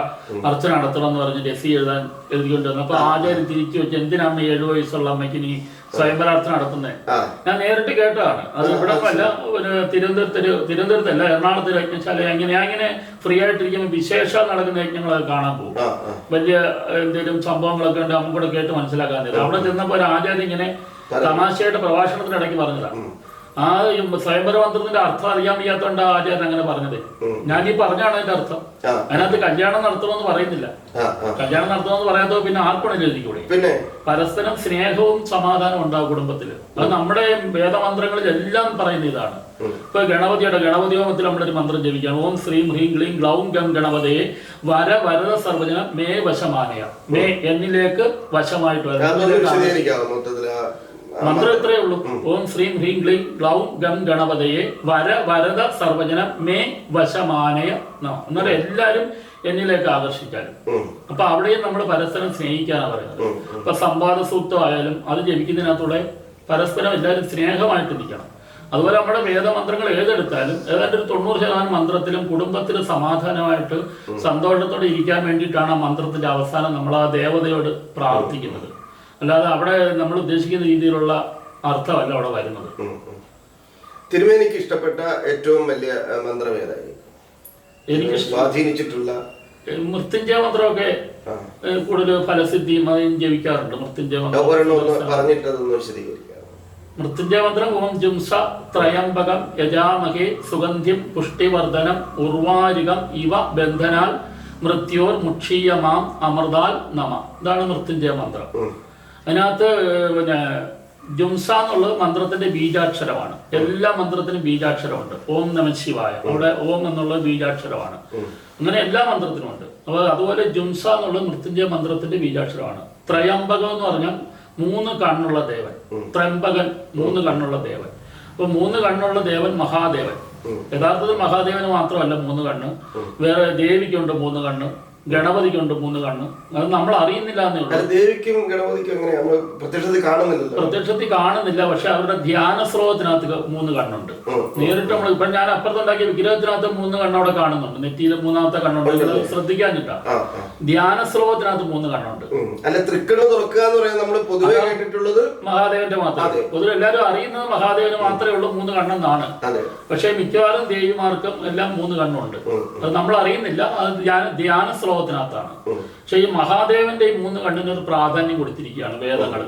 അർച്ചന നടത്തണം എന്ന് പറഞ്ഞ് രസി എഴുതാൻ എഴുതിക്കൊണ്ട് വന്നു. അപ്പൊ ആചാര്യം തിരിച്ചു വെച്ച് എന്തിനാ അമ്മ എഴുപത് വയസ്സുള്ള അമ്മയ്ക്ക് നീ സ്വയംവര അർച്ചന നടത്തുന്നത് ഞാൻ നേരിട്ട് കേട്ടതാണ്. അത് ഇവിടെ അല്ല ഒരു തിരുവനന്തപുരത്ത് ഒരു തിരുവനന്തപുരത്തല്ല എറണാകുളത്ത് യജ്ഞശാല. അങ്ങനെ ഞാൻ ഇങ്ങനെ ഫ്രീ ആയിട്ടിരിക്കുമ്പോൾ വിശേഷ നടക്കുന്ന യജ്ഞങ്ങളൊക്കെ കാണാൻ പോകും. വലിയ എന്തെങ്കിലും സംഭവങ്ങളൊക്കെ ഉണ്ട് നമുക്ക് കൂടെ കേട്ട് മനസ്സിലാക്കാൻ തരും. അവിടെ ചെന്നപ്പോൾ ഒരു ആചാര്യ ഇങ്ങനെ തമാശയായിട്ട് പ്രഭാഷണത്തിനിടയ്ക്ക് പറഞ്ഞതാ ആ സ്വയംവര മന്ത്രത്തിന്റെ അർത്ഥം അറിയാൻ വയ്യാത്തോണ്ട് ആചാരൻ അങ്ങനെ പറഞ്ഞത്. ഞാൻ ഈ പറഞ്ഞാണ് അതിന്റെ അർത്ഥം. അതിനകത്ത് കല്യാണം നടത്തണമെന്ന് പറയുന്നില്ല. കല്യാണം നടത്തണമെന്ന് പറയാത്തോ പിന്നെ ആർക്കാണെങ്കിലും എഴുതിക്കൂടെ? പിന്നെ? പരസ്പരം സ്നേഹവും സമാധാനവും ഉണ്ടാവും കുടുംബത്തിൽ അത് നമ്മുടെ വേദമന്ത്രങ്ങളിൽ എല്ലാം പറയുന്ന ഇതാണ്. ഇപ്പൊ ഗണപതിയുടെ ഗണപതി ഹോമത്തിൽ നമ്മളൊരു മന്ത്രം ജപിക്കാം ഓം ശ്രീം ഹ്രീം ക്ലീം ഗ്ലൗം ഗം ഗണപതയെ വര വരത സർവജന മേ വശമാനയ. മേ എന്നിലേക്ക് വശമായിട്ട് വരണം. മന്ത്രം ഇത്രയേ ഉള്ളൂ. ഓം ശ്രീം ഹ്രീം ക്ലീം ഗ്ലൗം ഗം ഗണപതയെ വര വരദ സർവജന മേ വശമാനയ എന്നാൽ എന്നാലും എല്ലാരും എന്നിലേക്ക് ആകർഷിക്കാനും. അപ്പൊ അവിടെയും നമ്മൾ പരസ്പരം സ്നേഹിക്കാനാണ് പറയുന്നത്. ഇപ്പൊ സംവാദ സൂക്തമായാലും അത് ജപിക്കുന്നതിനകത്തൂടെ പരസ്പരം എല്ലാവരും സ്നേഹമായിട്ട് നിൽക്കണം അതുപോലെ നമ്മുടെ വേദമന്ത്രങ്ങൾ ഏതെടുത്താലും ഏതാണ്ട് ഒരു തൊണ്ണൂറ് ശതമാനം മന്ത്രത്തിലും കുടുംബത്തിൽ സമാധാനമായിട്ട് സന്തോഷത്തോടെ ഇരിക്കാൻ വേണ്ടിയിട്ടാണ് ആ മന്ത്രത്തിന്റെ അവസാനം നമ്മൾ ആ ദേവതയോട് പ്രാർത്ഥിക്കുന്നത്. അല്ലാതെ അവിടെ നമ്മൾ ഉദ്ദേശിക്കുന്ന രീതിയിലുള്ള അർത്ഥമല്ല അവിടെ വരുന്നത്. തിരുമേനിക്ക് ഇഷ്ടപ്പെട്ട ഏറ്റവും വലിയ മന്ത്രം ഏതായി? എനിക്ക് സ്വാധീനിച്ചിട്ടുള്ള? മൃത്യുഞ്ജയ മന്ത്രമൊക്കെ കൂടുതൽ ഫലസിദ്ധിയും അതും ജപിക്കാറുണ്ട് മൃത്യുഞ്ജയ മന്ത്രം മൃത്യുഞ്ജയ മന്ത്രം ഓം ജുംസ ത്രയംബകം യജാമഹേ സുഗന്ധ്യം പുഷ്ടിവർദ്ധനം ഉർവാരികം ഇവ ബന്ധനാൽ മൃത്യോർ മുക്ഷീയമാം അമൃതാൽ നമ. ഇതാണ് മൃത്യുഞ്ജയ മന്ത്രം. അതിനകത്ത് പിന്നെ ജുംസ എന്നുള്ളത് മന്ത്രത്തിന്റെ ബീജാക്ഷരമാണ്. എല്ലാ മന്ത്രത്തിനും ബീജാക്ഷരമുണ്ട്. ഓം നമ ശിവായ. അവിടെ ഓം എന്നുള്ളത് ബീജാക്ഷരമാണ്. അങ്ങനെ എല്ലാ മന്ത്രത്തിനും ഉണ്ട്. അപ്പോൾ അതുപോലെ ജുംസ എന്നുള്ളത് മൃത്യുഞ്ജയ മന്ത്രത്തിന്റെ ബീജാക്ഷരമാണ്. ത്രയംബകം എന്ന് പറഞ്ഞാൽ മൂന്ന് കണ്ണുള്ള ദേവൻ. ത്രയംബകൻ മൂന്ന് കണ്ണുള്ള ദേവൻ. അപ്പൊ മൂന്ന് കണ്ണുള്ള ദേവൻ മഹാദേവൻ. യഥാർത്ഥത്തിൽ മഹാദേവന് മാത്രമല്ല മൂന്ന് കണ്ണ്. വേറെ ദേവിക്കുണ്ട് മൂന്ന് കണ്ണ്. ഗണപതിക്കുണ്ട് മൂന്ന് കണ്ണ്. അത് നമ്മൾ അറിയുന്നില്ല ദേവിക്കും ഗണപതിക്കും നമ്മൾ പ്രത്യക്ഷത്തിൽ കാണുന്നില്ല പ്രത്യക്ഷത്തിൽ കാണുന്നില്ല. പക്ഷെ അവരുടെ ധ്യാന സ്രോതത്തിനകത്ത് മൂന്ന് കണ്ണുണ്ട്. നേരിട്ട് നമ്മൾ ഇപ്പൊ ഞാൻ അപ്പുറത്തുണ്ടാക്കിയ വിഗ്രഹത്തിനകത്ത് മൂന്ന് കണ്ണവിടെ കാണുന്നുണ്ട്. നെറ്റിയിൽ മൂന്നാമത്തെ കണ്ണുണ്ട്. ശ്രദ്ധിക്കാൻ കിട്ടാം ധ്യാന സ്രോതത്തിനകത്ത് മൂന്ന് കണ്ണുണ്ട്. അല്ല തൃക്കണ്ണ് തുറക്കുക എന്ന് പറയുന്നത് നമ്മൾ പൊതുവെ കേട്ടിട്ടുള്ളത് മഹാദേവന്റെ മാത്രമേ പൊതുവെ എല്ലാവരും അറിയുന്നത് മഹാദേവന് മാത്രമേ ഉള്ളൂ മൂന്ന് കണ്ണെന്നാണ്. പക്ഷെ മിക്കവാറും ദേവിമാർക്കും എല്ലാം മൂന്ന് കണ്ണുണ്ട്. അത് നമ്മൾ അറിയുന്നില്ല. അത് ധ്യാന ധ്യാന ശ്ലോകത്തിനകത്താണ് ഉം. പക്ഷെ ഈ മഹാദേവന്റെ ഈ മൂന്ന് കണ്ണിന് ഒരു പ്രാധാന്യം കൊടുത്തിരിക്കുകയാണ് വേദങ്ങൾ.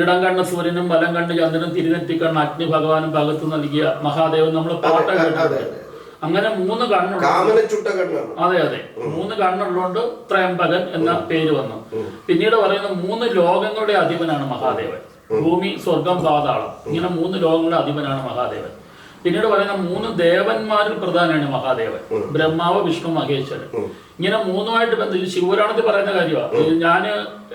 ഇടം കണ്ണ് സൂര്യനും വലം കണ്ണ് ചന്ദ്രനും തിരുനെറ്റിക്കണ്ണ് അഗ്നി ഭഗവാനും ഭഗത്ത് നൽകിയ മഹാദേവൻ നമ്മൾ പാട്ട കേട്ടിട്ടുണ്ട്. അങ്ങനെ മൂന്ന് കണ്ണുണ്ട്. അതെ അതെ. മൂന്ന് കണ്ണുള്ളതുകൊണ്ട് ത്രയംബകൻ എന്ന പേര് വന്നു. പിന്നീട് പറയുന്ന മൂന്ന് ലോകങ്ങളുടെ അധിപനാണ് മഹാദേവൻ. ഭൂമി സ്വർഗം പാതാളം. ഇങ്ങനെ മൂന്ന് ലോകങ്ങളുടെ അധിപനാണ് മഹാദേവൻ. പിന്നീട് പറയുന്ന മൂന്ന് ദേവന്മാരിൽ പ്രധാനമാണ് മഹാദേവൻ. ബ്രഹ്മാവ് വിഷ്ണു മഹേശ്വരൻ. ഇങ്ങനെ മൂന്നുമായിട്ട് ബന്ധം ഇത് ശിവപുരാണത്തിൽ പറയുന്ന കാര്യമാണ് ഞാൻ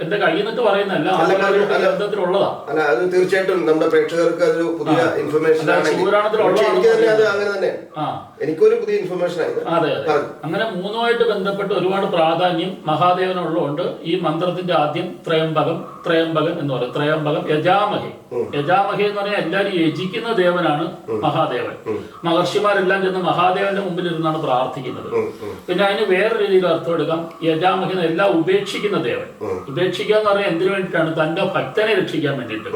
എന്റെ കയ്യിൽ നിന്നിട്ട് പറയുന്നതല്ല ആളുകളുടെ ബന്ധത്തിലുള്ളതാ. അല്ല അത് തീർച്ചയായിട്ടും നമ്മുടെ പ്രേക്ഷകർക്ക് അതൊരു പുതിയ ഇൻഫർമേഷൻ എനിക്കൊരു പുതിയ ഇൻഫർമേഷൻ അതെ അതെ. അങ്ങനെ മൂന്നുമായിട്ട് ബന്ധപ്പെട്ട് ഒരുപാട് പ്രാധാന്യം മഹാദേവനുള്ളതുകൊണ്ട് ഈ മന്ത്രത്തിന്റെ ആദ്യം ത്രയംബകം ത്രയംബകൻ എന്ന് പറയും. ത്രയംബകം യജാമഹി. യജാമഹി എന്ന് പറഞ്ഞാൽ എല്ലാവരും യജിക്കുന്ന ദേവനാണ് മഹാദേവൻ. മഹർഷിമാരെല്ലാം ചെന്ന് മഹാദേവന്റെ മുമ്പിൽ ഇരുന്നാണ് പ്രാർത്ഥിക്കുന്നത് പിന്നെ അതിന് വേറെ രീതിയിൽ അർത്ഥം എടുക്കാം. യജാമഹി എല്ലാം ഉപേക്ഷിക്കുന്ന ദേവൻ. ഉപേക്ഷിക്കുക എന്ന് പറഞ്ഞാൽ എന്തിനു വേണ്ടിയിട്ടാണ്? തന്റെ ഭക്തനെ രക്ഷിക്കാൻ വേണ്ടിയിട്ട്.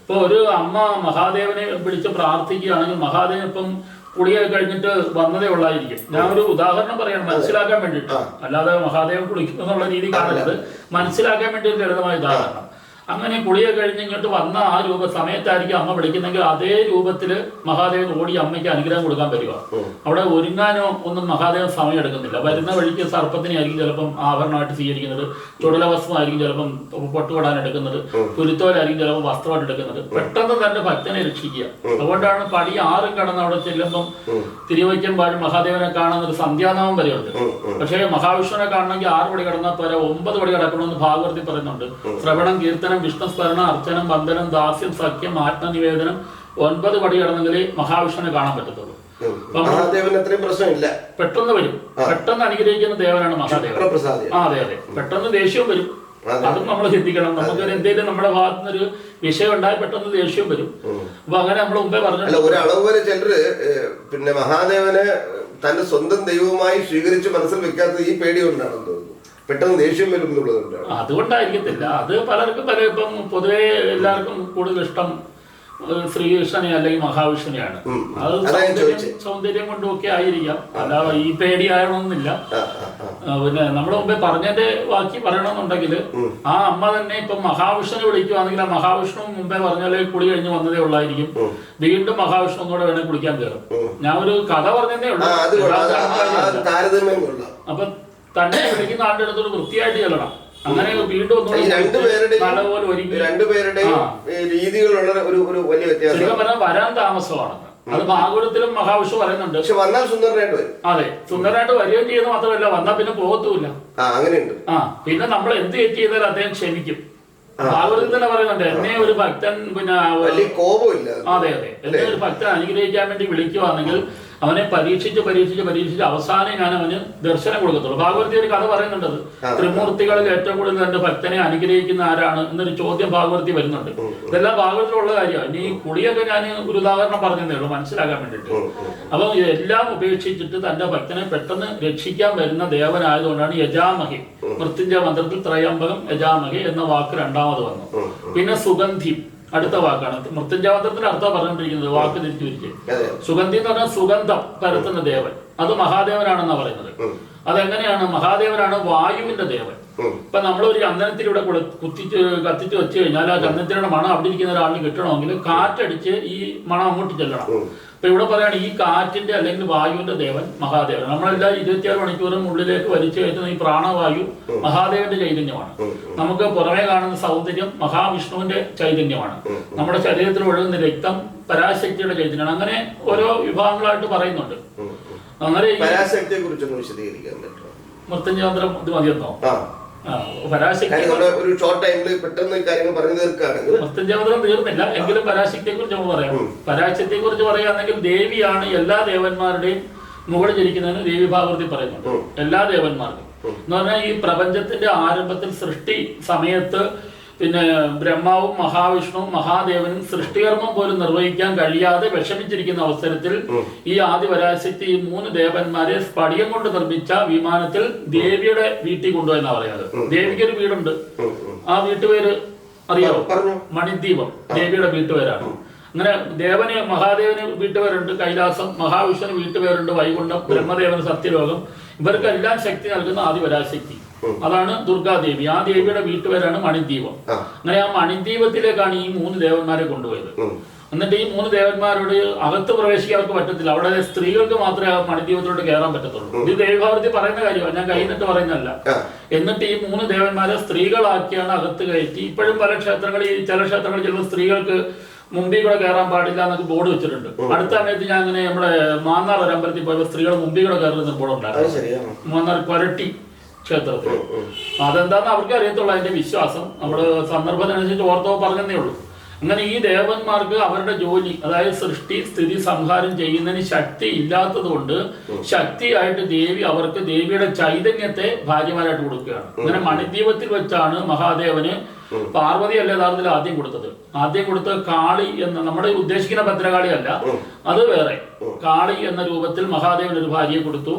ഇപ്പൊ ഒരു അമ്മ മഹാദേവനെ പിടിച്ച് പ്രാർത്ഥിക്കുകയാണെങ്കിൽ മഹാദേവൻ ഇപ്പം കുളിയൊക്കെ കഴിഞ്ഞിട്ട് വന്നതേ ഉള്ളായിരിക്കും. ഞാൻ ഒരു ഉദാഹരണം പറയണം മനസ്സിലാക്കാൻ വേണ്ടിയിട്ട്. അല്ലാതെ മഹാദേവൻ കുളിക്കുന്നുള്ള രീതി കാണരുത്. മനസ്സിലാക്കാൻ വേണ്ടി ഒരു ലളിതമായ ഉദാഹരണം. അങ്ങനെ കുളിയെ കഴിഞ്ഞ് ഇങ്ങോട്ട് വന്ന ആ രൂപ സമയത്തായിരിക്കും അമ്മ വിളിക്കുന്നെങ്കിൽ അതേ രൂപത്തിൽ മഹാദേവൻ ഓടി അമ്മയ്ക്ക് അനുഗ്രഹം കൊടുക്കാൻ വരിക. അവിടെ ഒരുങ്ങാനോ ഒന്നും മഹാദേവൻ സമയം എടുക്കുന്നില്ല. വരുന്ന വഴിക്ക് സർപ്പത്തിനെ ആയിരിക്കും ചിലപ്പം ആഭരണമായിട്ട് സ്വീകരിക്കുന്നത് ചുടലവസ്ത്രമായിരിക്കും ചിലപ്പം പൊട്ടുപെടാൻ എടുക്കുന്നത് കുരുത്തോലായിരിക്കും ചിലപ്പോൾ വസ്ത്രമായിട്ട് എടുക്കുന്നത്. പെട്ടെന്ന് തന്റെ ഭക്തനെ രക്ഷിക്കുക. അതുകൊണ്ടാണ് പടി ആറ് കടന്ന് അവിടെ ചെല്ലുമ്പം തിരുവയ്ക്കുമ്പോഴും മഹാദേവനെ കാണുന്ന ഒരു സന്ധ്യാനാമം വരെയുണ്ട്. പക്ഷേ മഹാവിഷ്ണുവിനെ കാണണമെങ്കിൽ ആറ് പടി കടന്നാൽ പോരാ ഒമ്പത് പടി കടക്കണമെന്ന് ഭാഗവതി പറയുന്നുണ്ട്. ശ്രവണം കീർത്തനം വിഷ്ണുസ്മരണ അർച്ചനം വന്ദനം ദാസ്യം സഖ്യം ആത്മനിവേദനം ഒൻപത് പടി കടന്നെങ്കിലേ മഹാവിഷ്ണുവിനെ കാണാൻ പറ്റത്തുള്ളൂ. ഉം. മഹാദേവന് അത്രയും പ്രശ്നമില്ല. പെട്ടെന്ന് വരും. പെട്ടെന്ന് അനുഗ്രഹിക്കുന്ന ദേവനാണ് മഹാദേവൻ. ആ അതെ അതെ. പെട്ടെന്ന് ദേഷ്യവും വരും. അതെ. നമ്മൾ ചിന്തിക്കണം. നമുക്ക് എന്തെങ്കിലും നമ്മുടെ ഭാഗത്തു ഒരു വിഷയം ഉണ്ടായി പെട്ടെന്ന് ദേഷ്യവും വരും. അപ്പൊ അങ്ങനെ നമ്മൾ മുമ്പേ പറഞ്ഞു ഒരളവ് വരെ ചിലര് പിന്നെ മഹാദേവനെ തന്റെ സ്വന്തം ദൈവമായി സ്വീകരിച്ച് മനസ്സിൽ വെക്കാത്തത് ഈ പേടി കൊണ്ടാണെന്ന് പെട്ടെന്ന് ദേഷ്യം വരും എന്നുള്ളതുകൊണ്ടാണ് അതുകൊണ്ടായിരിക്കത്തില്ല. അത് പലർക്കും പല ഇപ്പം പൊതുവെ എല്ലാവർക്കും കൂടുതൽ ഇഷ്ടം ശ്രീകൃഷ്ണനെ അല്ലെങ്കിൽ മഹാവിഷ്ണുനെയാണ്. അത് സൗന്ദര്യം കൊണ്ടും ഒക്കെ ആയിരിക്കാം. അല്ല ഈ പേടി ആയണമെന്നില്ല പിന്നെ നമ്മുടെ മുമ്പേ പറഞ്ഞതിന്റെ ബാക്കി പറയണമെന്നുണ്ടെങ്കിൽ ആ അമ്മ തന്നെ ഇപ്പൊ മഹാവിഷ്ണുവിനെ വിളിക്കുവാണെങ്കിൽ ആ മഹാവിഷ്ണു മുമ്പേ പറഞ്ഞാലേ കുളി കഴിഞ്ഞ് വന്നതേ ഉള്ളായിരിക്കും. വീണ്ടും മഹാവിഷ്ണു കൂടെ വേണേൽ കുളിക്കാൻ കയറും. ഞാൻ ഒരു കഥ പറഞ്ഞതേ ഉള്ളൂ. അപ്പൊ തന്നെ വിളിക്കുന്ന ആളുടെ അടുത്തോട് വൃത്തിയായിട്ട് ചെല്ലണം. അങ്ങനെ വീണ്ടും ഈ രണ്ടുപേരുടെയും നല്ലപോലെ രണ്ടുപേരുടെയും. രീതികളുള്ള ഒരു ഒരു വലിയ വ്യത്യാസം. ശരിക്കും പറഞ്ഞാൽ വരാൻ താമസമാണ്. അത് ഭാഗവതത്തിലും മഹാവിഷ്ണു പറയുന്നുണ്ട്. പക്ഷെ വന്നാൽ സുന്ദരനായിട്ട് വരും. അതെ സുന്ദരമായിട്ട് വരികയും ചെയ്യുന്ന മാത്രമല്ല വന്നാൽ പിന്നെ പോകത്തുമില്ല. ആ അങ്ങനെയുണ്ട്. ആ പിന്നെ നമ്മൾ എന്ത് തെറ്റ് ചെയ്താലും അദ്ദേഹം ക്ഷമിക്കും. ഭാഗവതത്തിൽ തന്നെ പറയുന്നുണ്ട് എന്നെ ഒരു ഭക്തൻ പിന്നെ വലിയ കോപമില്ല. അതെ അതെ. എന്നെ ഒരു ഭക്തൻ അനുഗ്രഹിക്കാൻ വേണ്ടി വിളിക്കുവാണെങ്കിൽ അവനെ പരീക്ഷിച്ച് പരീക്ഷിച്ച് പരീക്ഷിച്ച് അവസാനം ഞാൻ അവന് ദർശനം കൊടുക്കത്തുള്ളൂ. ഭാഗവതി ഒരു കഥ പറയുന്നുണ്ട് ത്രിമൂർത്തികളിൽ ഏറ്റവും കൂടുതൽ തന്റെ ഭക്തനെ അനുഗ്രഹിക്കുന്ന ആരാണ് എന്നൊരു ചോദ്യം ഭാഗവതി വരുന്നുണ്ട്. ഇതെല്ലാം ഭാഗവതത്തിലുള്ള കാര്യമാണ്. ഇനി ഈ കുളിയൊക്കെ ഞാൻ ഒരു ഉദാഹരണം പറഞ്ഞതേ ഉള്ളൂ മനസ്സിലാക്കാൻ വേണ്ടിയിട്ട്. അപ്പം ഇതെല്ലാം ഉപേക്ഷിച്ചിട്ട് തന്റെ ഭക്തനെ പെട്ടെന്ന് രക്ഷിക്കാൻ വരുന്ന ദേവനായതുകൊണ്ടാണ് യജാമഹി. മൃത്യുഞ്ജയ മന്ത്രത്തിൽ ത്രയംബകം യജാമഹി എന്ന വാക്ക് രണ്ടാമത് വന്നു. പിന്നെ സുഗന്ധി. അടുത്ത വാക്കാണ്. മൃത്യുഞ്ജയ മന്ത്രത്തിന്റെ അർത്ഥം പറഞ്ഞുകൊണ്ടിരിക്കുന്നത് വാക്ക് തിരിച്ചു തിരിച്ച്. അതെ സുഗന്ധി എന്ന് പറഞ്ഞാൽ സുഗന്ധം പരത്തുന്ന ദേവൻ. അത് മഹാദേവനാണെന്നാണ് പറയുന്നത്. അതെങ്ങനെയാണ്? മഹാദേവനാണ് വായുവിന്റെ ദേവൻ. ഇപ്പൊ നമ്മൾ ഒരു ചന്ദനത്തിലൂടെ കുള- കുത്തിച്ച് കത്തിച്ച് വെച്ച് കഴിഞ്ഞാൽ ആ ചന്ദനത്തിലൂടെ മണം അവിടെ ഇരിക്കുന്ന ഒരാളിന് കിട്ടണമെങ്കിൽ കാറ്റടിച്ച് ഈ മണം അങ്ങോട്ട് ചെല്ലണം. ഇപ്പൊ ഇവിടെ പറയാണ് ഈ കാറ്റിന്റെ അല്ലെങ്കിൽ വായുവിന്റെ ദേവൻ മഹാദേവൻ. നമ്മളെല്ലാം ഇരുപത്തിയാറ് മണിക്കൂറും ഉള്ളിലേക്ക് വലിച്ചു കയറ്റുന്ന ഈ പ്രാണവായു മഹാദേവന്റെ ചൈതന്യമാണ്. നമുക്ക് പുറമേ കാണുന്ന സൗന്ദര്യം മഹാവിഷ്ണുവിന്റെ ചൈതന്യമാണ്. നമ്മുടെ ശരീരത്തിൽ ഒഴുകുന്ന രക്തം പരാശക്തിയുടെ ചൈതന്യമാണ്. അങ്ങനെ ഓരോ വിഭാഗങ്ങളായിട്ട് പറയുന്നുണ്ട്. അങ്ങനെ പരാശക്തിയെ കുറിച്ചൊന്ന് വിശദീകരിക്കാൻ പറ്റുമോ? മൃത്യുഞ്ജാന്തരം ഇത് മതിയെന്നോ? ഒരു ഷോർട്ട് ടൈമിൽ പെട്ടെന്ന് കാര്യങ്ങൾ പറഞ്ഞു തീർക്കുകയാണെങ്കിൽ മസ്തജാമന്ത്രം തീർന്നില്ല. എങ്കിലും പരാശക്തിയെ കുറിച്ച് നമുക്ക് പറയാം. പരാശക്തിയെ കുറിച്ച് പറയുകയാണെങ്കിൽ ദേവിയാണ് എല്ലാ ദേവന്മാരുടെയും മുകളിൽ ഇരിക്കുന്നതിന് ദേവി ഭാഗവതി പറയുന്നുണ്ട്. എല്ലാ ദേവന്മാർക്കും. എന്ന് പറഞ്ഞാൽ ഈ പ്രപഞ്ചത്തിന്റെ ആരംഭത്തിൽ സൃഷ്ടി സമയത്ത് പിന്നെ ബ്രഹ്മാവും മഹാവിഷ്ണുവും മഹാദേവനും സൃഷ്ടികർമ്മം പോലും നിർവഹിക്കാൻ കഴിയാതെ വിഷമിച്ചിരിക്കുന്ന അവസരത്തിൽ ഈ ആദിപരാശക്തി ഈ മൂന്ന് ദേവന്മാരെ സ്പടികം കൊണ്ട് നിർമ്മിച്ച വിമാനത്തിൽ ദേവിയുടെ വീട്ടിൽ കൊണ്ടുപോയെന്നാ പറയാറ്. ദേവിക്ക് ഒരു വീടുണ്ട്. ആ വീട്ടുപേര് അറിയാവോ മണിദ്വീപം. ദേവിയുടെ വീട്ടുപേരാണ്. അങ്ങനെ ദേവന് മഹാദേവന് വീട്ടുപേരുണ്ട് കൈലാസം മഹാവിഷ്ണു വീട്ടുപേരുണ്ട് വൈകുണ്ഠം ബ്രഹ്മദേവന് സത്യലോകം. ഇവർക്കെല്ലാം ശക്തി നൽകുന്ന ആദിപരാശക്തി അതാണ് ദുർഗാദേവി. ആ ദേവിയുടെ വീട്ടുപേരാണ് മണിദ്വീപം. അങ്ങനെ ആ മണിദ്വീപത്തിലേക്കാണ് ഈ മൂന്ന് ദേവന്മാരെ കൊണ്ടുപോയത്. എന്നിട്ട് ഈ മൂന്ന് ദേവന്മാരോട് അകത്ത് പ്രവേശിക്കാൻ അവർക്ക് പറ്റത്തില്ല. അവിടെ സ്ത്രീകൾക്ക് മാത്രമേ ആ മണിദ്വീപത്തിലോട്ട് കയറാൻ പറ്റത്തുള്ളൂ. ഇത് ദേവഭാരതി പറയുന്ന കാര്യമാണ്. ഞാൻ കഴിഞ്ഞിട്ട് പറയുന്നല്ല ആ. എന്നിട്ട് ഈ മൂന്ന് ദേവന്മാരെ സ്ത്രീകളാക്കിയാണ് അകത്ത് കയറ്റി. ഇപ്പോഴും പല ക്ഷേത്രങ്ങളിൽ ചില ക്ഷേത്രങ്ങളിൽ ചിലപ്പോൾ സ്ത്രീകൾക്ക് മുമ്പിൽ കൂടെ കയറാൻ പാടില്ല എന്നൊക്കെ ബോർഡ് വെച്ചിട്ടുണ്ട്. അടുത്ത സമയത്ത് ഞാൻ അങ്ങനെ നമ്മുടെ മാന്നാർ ഒരു അമ്പലത്തിൽ പോയപ്പോൾ സ്ത്രീകൾ മുമ്പിൽ കൂടെ കയറുന്ന ബോർഡ് ഉണ്ടായിരുന്നു. മാന്നാർ കൊരട്ടി. ക്ഷേത്രത്തിൽ. അതെന്താന്ന് അവർക്ക് അറിയത്തുള്ളൂ അതിന്റെ വിശ്വാസം. നമ്മുടെ സന്ദർഭത്തിനനുസരിച്ച് ഓർത്തോ പറഞ്ഞതേ ഉള്ളൂ. അങ്ങനെ ഈ ദേവന്മാർക്ക് അവരുടെ ജോലി അതായത് സൃഷ്ടി സ്ഥിതി സംഹാരം ചെയ്യുന്നതിന് ശക്തി ഇല്ലാത്തത് കൊണ്ട് ശക്തിയായിട്ട് ദേവി അവർക്ക് ദേവിയുടെ ചൈതന്യത്തെ ഭാര്യമാരായിട്ട് കൊടുക്കുകയാണ്. അങ്ങനെ മണിദ്വീപത്തിൽ വെച്ചാണ് മഹാദേവന് പാർവതി അല്ല യഥാർത്ഥത്തിൽ ആദ്യം കൊടുത്തത്. ആദ്യം കൊടുത്ത കാളി എന്ന നമ്മുടെ ഉദ്ദേശിക്കുന്ന ഭദ്രകാളി അല്ല അത് വേറെ. കാളി എന്ന രൂപത്തിൽ മഹാദേവൻ ഒരു ഭാര്യയെ കൊടുത്തു.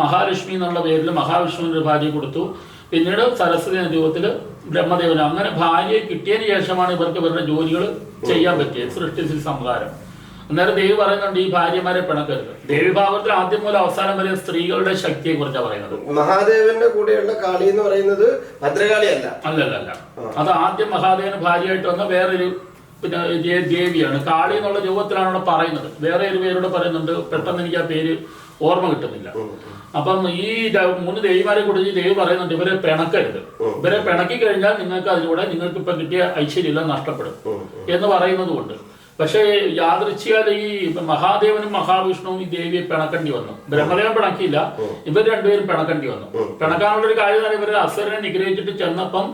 മഹാലക്ഷ്മി എന്നുള്ള പേരിൽ മഹാവിഷ്ണുവിന് ഒരു ഭാര്യയെ കൊടുത്തു. പിന്നീട് സരസ്വതി രൂപത്തിൽ ബ്രഹ്മദേവന് അങ്ങനെ ഭാര്യയെ കിട്ടിയതിന് ശേഷമാണ് ഇവർക്ക് ഇവരുടെ ജോലികൾ ചെയ്യാൻ പറ്റിയത് സൃഷ്ടി സംഹാരം. അന്നേരം ദേവി പറയുന്നുണ്ട് ഈ ഭാര്യമാരെ പിണക്കരുത്. ദേവി ഭാവത്തിൽ ആദ്യം മുതൽ അവസാനം വരെ സ്ത്രീകളുടെ ശക്തിയെ കുറിച്ചാണ് പറയുന്നത്. മഹാദേവന്റെ കൂടെയുള്ള കാളി എന്ന് പറയുന്നത് ഭദ്രകാളി അല്ല അല്ലല്ല അല്ല. അത് ആദ്യം മഹാദേവന് ഭാര്യയായിട്ട് വന്ന വേറൊരു പിന്നെ ദേവിയാണ്. കാളി എന്നുള്ള രൂപത്തിലാണ് അവിടെ പറയുന്നത്. വേറെ ഒരു പേരോട് പറയുന്നുണ്ട് പെട്ടെന്ന് എനിക്ക് ആ പേര് ഓർമ്മ കിട്ടുന്നില്ല. അപ്പം ഈ മൂന്ന് ദേവിമാരെ കുറിച്ച് ദേവി പറയുന്നുണ്ട് ഇവരെ പിണക്കരുത്. ഇവരെ പിണക്കി കഴിഞ്ഞാൽ നിങ്ങൾക്ക് അതിലൂടെ നിങ്ങൾക്ക് ഇപ്പൊ കിട്ടിയ ഐശ്വര്യമെല്ലാം നഷ്ടപ്പെടും. എന്ന് പറയുന്നത് കൊണ്ട് പക്ഷേ യാദൃച്ഛിയാൽ ഈ മഹാദേവനും മഹാവിഷ്ണുവും ഈ ദേവിയെ പിണക്കേണ്ടി വന്നു. ബ്രഹ്മദേവൻ പിണക്കിയില്ല. ഇവർ രണ്ടുപേരും പിണക്കേണ്ടി വന്നു. പിണക്കാനുള്ള ഒരു കാര്യം തന്നെ ഇവർ അസുരനെ നിഗ്രഹിച്ചിട്ട് ചെന്നപ്പം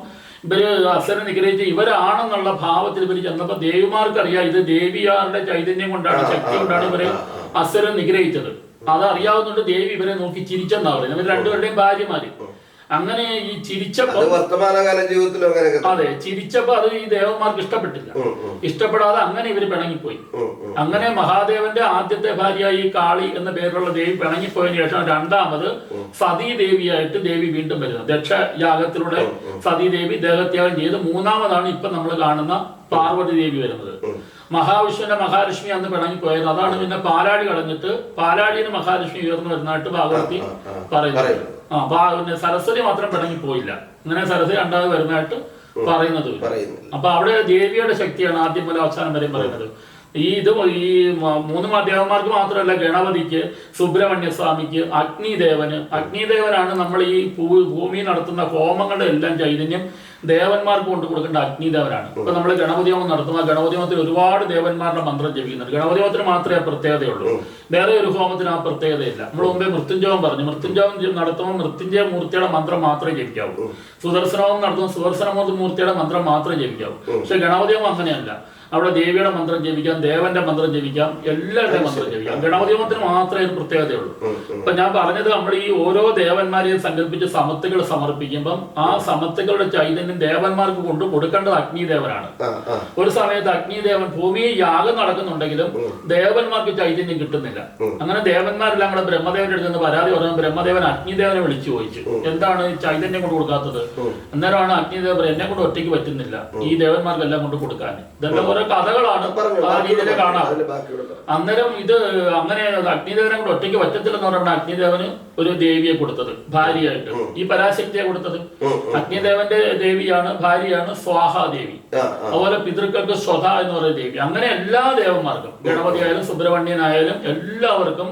ഇവർ അസുരനെ നിഗ്രഹിച്ച് ഇവരാണെന്നുള്ള ഭാവത്തിൽ ഇവർ ചെന്നപ്പോൾ ദേവിമാർക്കറിയാം ഇത് ദേവിയാരുടെ ചൈതന്യം കൊണ്ടാണ് ശക്തി കൊണ്ടാണ് ഇവർ അസുരൻ നിഗ്രഹിച്ചത്. അത് അറിയാവുന്നതുകൊണ്ട് ദേവി ഇവരെ നോക്കി ചിരിച്ചെന്നാ പറയുന്നത്. ഇവർ രണ്ടുപേരുടെയും ഭാര്യമാര്. അങ്ങനെ ഈ ചിരിച്ചപ്പോ വർത്തമാനകാല ജീവിതത്തിലും അങ്ങനെയൊക്കെ അതെ ചിരിച്ചപ്പോ അത് ഈ ദേവന്മാർക്ക് ഇഷ്ടപ്പെട്ടില്ല. ഇഷ്ടപ്പെടാതെ അങ്ങനെ ഇവർ പിണങ്ങിപ്പോയി. അങ്ങനെ മഹാദേവന്റെ ആദ്യത്തെ ഭാര്യ ഈ കാളി എന്ന പേരുള്ള ദേവി പിണങ്ങിപ്പോയതിനു ശേഷം രണ്ടാമത് സതീ ദേവിയായിട്ട് ദേവി വീണ്ടും വരുന്നത്. ദക്ഷ യാഗത്തിലൂടെ സതീ ദേവി ദേഹത്യാഗം ചെയ്ത് മൂന്നാമതാണ് ഇപ്പൊ നമ്മൾ കാണുന്ന പാർവതി ദേവി വരുന്നത്. മഹാവിഷ്ണുവിന്റെ മഹാലക്ഷ്മി അന്ന് പിണങ്ങിപ്പോയത്. അതാണ് പിന്നെ പാലാടി കളഞ്ഞിട്ട് പാലാടിന് മഹാലക്ഷ്മി ഉയർന്നു വരുന്നതായിട്ട് ഭാഗവതി. പറയുന്നത് പറയുന്നു. ആ പിന്നെ സരസ്വതി മാത്രം പിണങ്ങിപ്പോയില്ല. ഇങ്ങനെ സരസ്വതി രണ്ടാമത് വരുന്നതായിട്ട് പറയുന്നത്. അപ്പൊ അവിടെ ദേവിയുടെ ശക്തിയാണ് ആദ്യം മുതൽ അവസാനം വരെയും പറയുന്നത്. ഈ ഇത് ഈ മൂന്ന് മാധ്യമന്മാർക്ക് മാത്രമല്ല ഗണപതിക്ക് സുബ്രഹ്മണ്യ സ്വാമിക്ക് അഗ്നിദേവന്. അഗ്നിദേവനാണ് നമ്മൾ ഈ ഭൂമി നടത്തുന്ന ഹോമങ്ങളുടെ എല്ലാം ചൈതന്യം ദേവന്മാർക്ക് കൊണ്ടു കൊടുക്കേണ്ട അഗ്നിദേവനാണ് ഇപ്പൊ നമ്മൾ ഗണപതി ഹോമം നടത്തുമ്പോൾ ഗണപതി ഹോമത്തിൽ ഒരുപാട് ദേവന്മാരുടെ മന്ത്രം ജപിക്കുന്നുണ്ട്. ഗണപതി ഹോമത്തിന് മാത്രമേ ആ പ്രത്യേകതയുള്ളൂ വേറെ ഒരു ഹോമത്തിന് ആ പ്രത്യേകതയില്ല നമ്മൾ മുമ്പേ മൃത്യുഞ്ജയം പറഞ്ഞു. മൃത്യുഞ്ജയം ജ- നടത്തുമ്പോൾ മൃത്യുഞ്ജയ മൂർത്തിയുടെ മന്ത്രം മാത്രമേ ജപിക്കാവൂ. സുദർശനോമം നടത്തുമ്പോൾ സുദർശന മൂർത്തിയുടെ മന്ത്രം മാത്രമേ ജപിക്കാവൂ. പക്ഷെ ഗണപതി ഹോമം അങ്ങനെയല്ല. അവിടെ ദേവിയുടെ മന്ത്രം ജപിക്കാം ദേവന്റെ മന്ത്രം ജപിക്കാം എല്ലാവരുടെയും മന്ത്രം ജപിക്കാം. ഗണപതി ഹോമത്തിന് മാത്രമേ ഒരു പ്രത്യേകതയുള്ളൂ ഇപ്പൊ ഞാൻ പറഞ്ഞത് നമ്മൾ ഈ ഓരോ ദേവന്മാരെയും സങ്കല്പിച്ച് സമത്തുകൾ സമർപ്പിക്കുമ്പം ആ സമത്തുകളുടെ ചൈതന്യം ദേവന്മാർക്ക് കൊണ്ടു കൊടുക്കേണ്ടത് അഗ്നിദേവനാണ്. ഒരു സമയത്ത് അഗ്നിദേവൻ ഭൂമിയിൽ യാഗം നടക്കുന്നുണ്ടെങ്കിലും ദേവന്മാർക്ക് ചൈതന്യം കിട്ടുന്നില്ല. അങ്ങനെ ദേവന്മാരെല്ലാം കൂടെ ബ്രഹ്മദേവന്റെ അടുത്ത് നിന്ന് പരാതി പറഞ്ഞു ബ്രഹ്മദേവൻ അഗ്നിദേവനെ വിളിച്ചു ചോദിച്ചു. എന്താണ് ഈ ചൈതന്യം കൊണ്ട് കൊടുക്കാത്തത്? അന്നേരമാണ് അഗ്നിദേവൻ എന്നെ കൊണ്ട് ഒറ്റയ്ക്ക് പറ്റുന്നില്ല. ഈ ദേവന്മാർക്കെല്ലാം കൊണ്ട് കൊടുക്കാൻ. ഇതെല്ലാം ഓരോ കഥകളാണ് അഗ്നിദേവനെ കാണാം. അന്നേരം ഇത് അങ്ങനെ അഗ്നിദേവനെ കൊണ്ട് ഒറ്റയ്ക്ക് പറ്റത്തില്ലെന്ന് പറഞ്ഞാൽ അഗ്നിദേവന് ഒരു ദേവിയെ കൊടുത്തത് ഭാര്യയായിട്ട്. ഈ പരാശക്തിയെ കൊടുത്തത്. അഗ്നിദേവന്റെ ദേവിയാണ് ഭാര്യയാണ് സ്വാഹാദേവി ദേവി. അതുപോലെ പിതൃക്കൾക്ക് സ്വധ എന്ന് പറയുന്ന ദേവി. അങ്ങനെ എല്ലാ ദേവന്മാർക്കും ഗണപതിയായാലും സുബ്രഹ്മണ്യനായാലും എല്ലാവർക്കും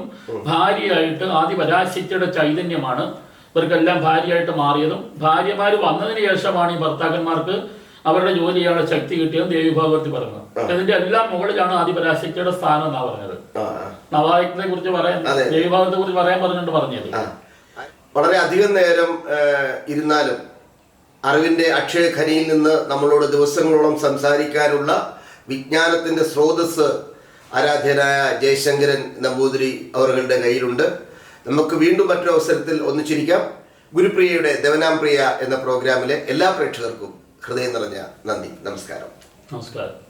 ഭാര്യയായിട്ട് ആദ്യ പരാശക്തിയുടെ ചൈതന്യമാണ്. ഇവർക്കെല്ലാം ഭാര്യയായിട്ട് മാറിയതും. ഭാര്യമാര് വന്നതിന് ശേഷമാണ് ഈ ഭർത്താക്കന്മാർക്ക് അവരുടെ ജോലിയാണ് ശക്തി കിട്ടിയത് ദേവി ഭാഗവതി പറഞ്ഞത് ഇതിന്റെ എല്ലാം മുകളിലാണ് ആദിപരാശക്തിയുടെ സ്ഥാനം എന്നാ പറഞ്ഞത്. നവായത്തിനെ കുറിച്ച് പറയാൻ ദേവിഭാഗത്തെ ദേവി ഭാഗത്തെ കുറിച്ച് പറയാൻ പറഞ്ഞിട്ട് പറഞ്ഞത്. വളരെ അധികം നേരം ഇരുന്നാലും അറിവിന്റെ അക്ഷയ അക്ഷയഖനിയിൽ നിന്ന് നമ്മളോട് ദിവസങ്ങളോളം സംസാരിക്കാനുള്ള വിജ്ഞാനത്തിന്റെ സ്രോതസ് ആരാധ്യനായ ജയശങ്കരൻ നമ്പൂതിരി അവരുടെ കയ്യിലുണ്ട്. നമുക്ക് വീണ്ടും മറ്റൊരു അവസരത്തിൽ ഒന്നിച്ചിരിക്കാം. ഗുരുപ്രിയയുടെ ദേവനാംപ്രിയ എന്ന പ്രോഗ്രാമിലെ എല്ലാ പ്രേക്ഷകർക്കും ഹൃദയം നിറഞ്ഞ നന്ദി. നമസ്കാരം. നമസ്കാരം.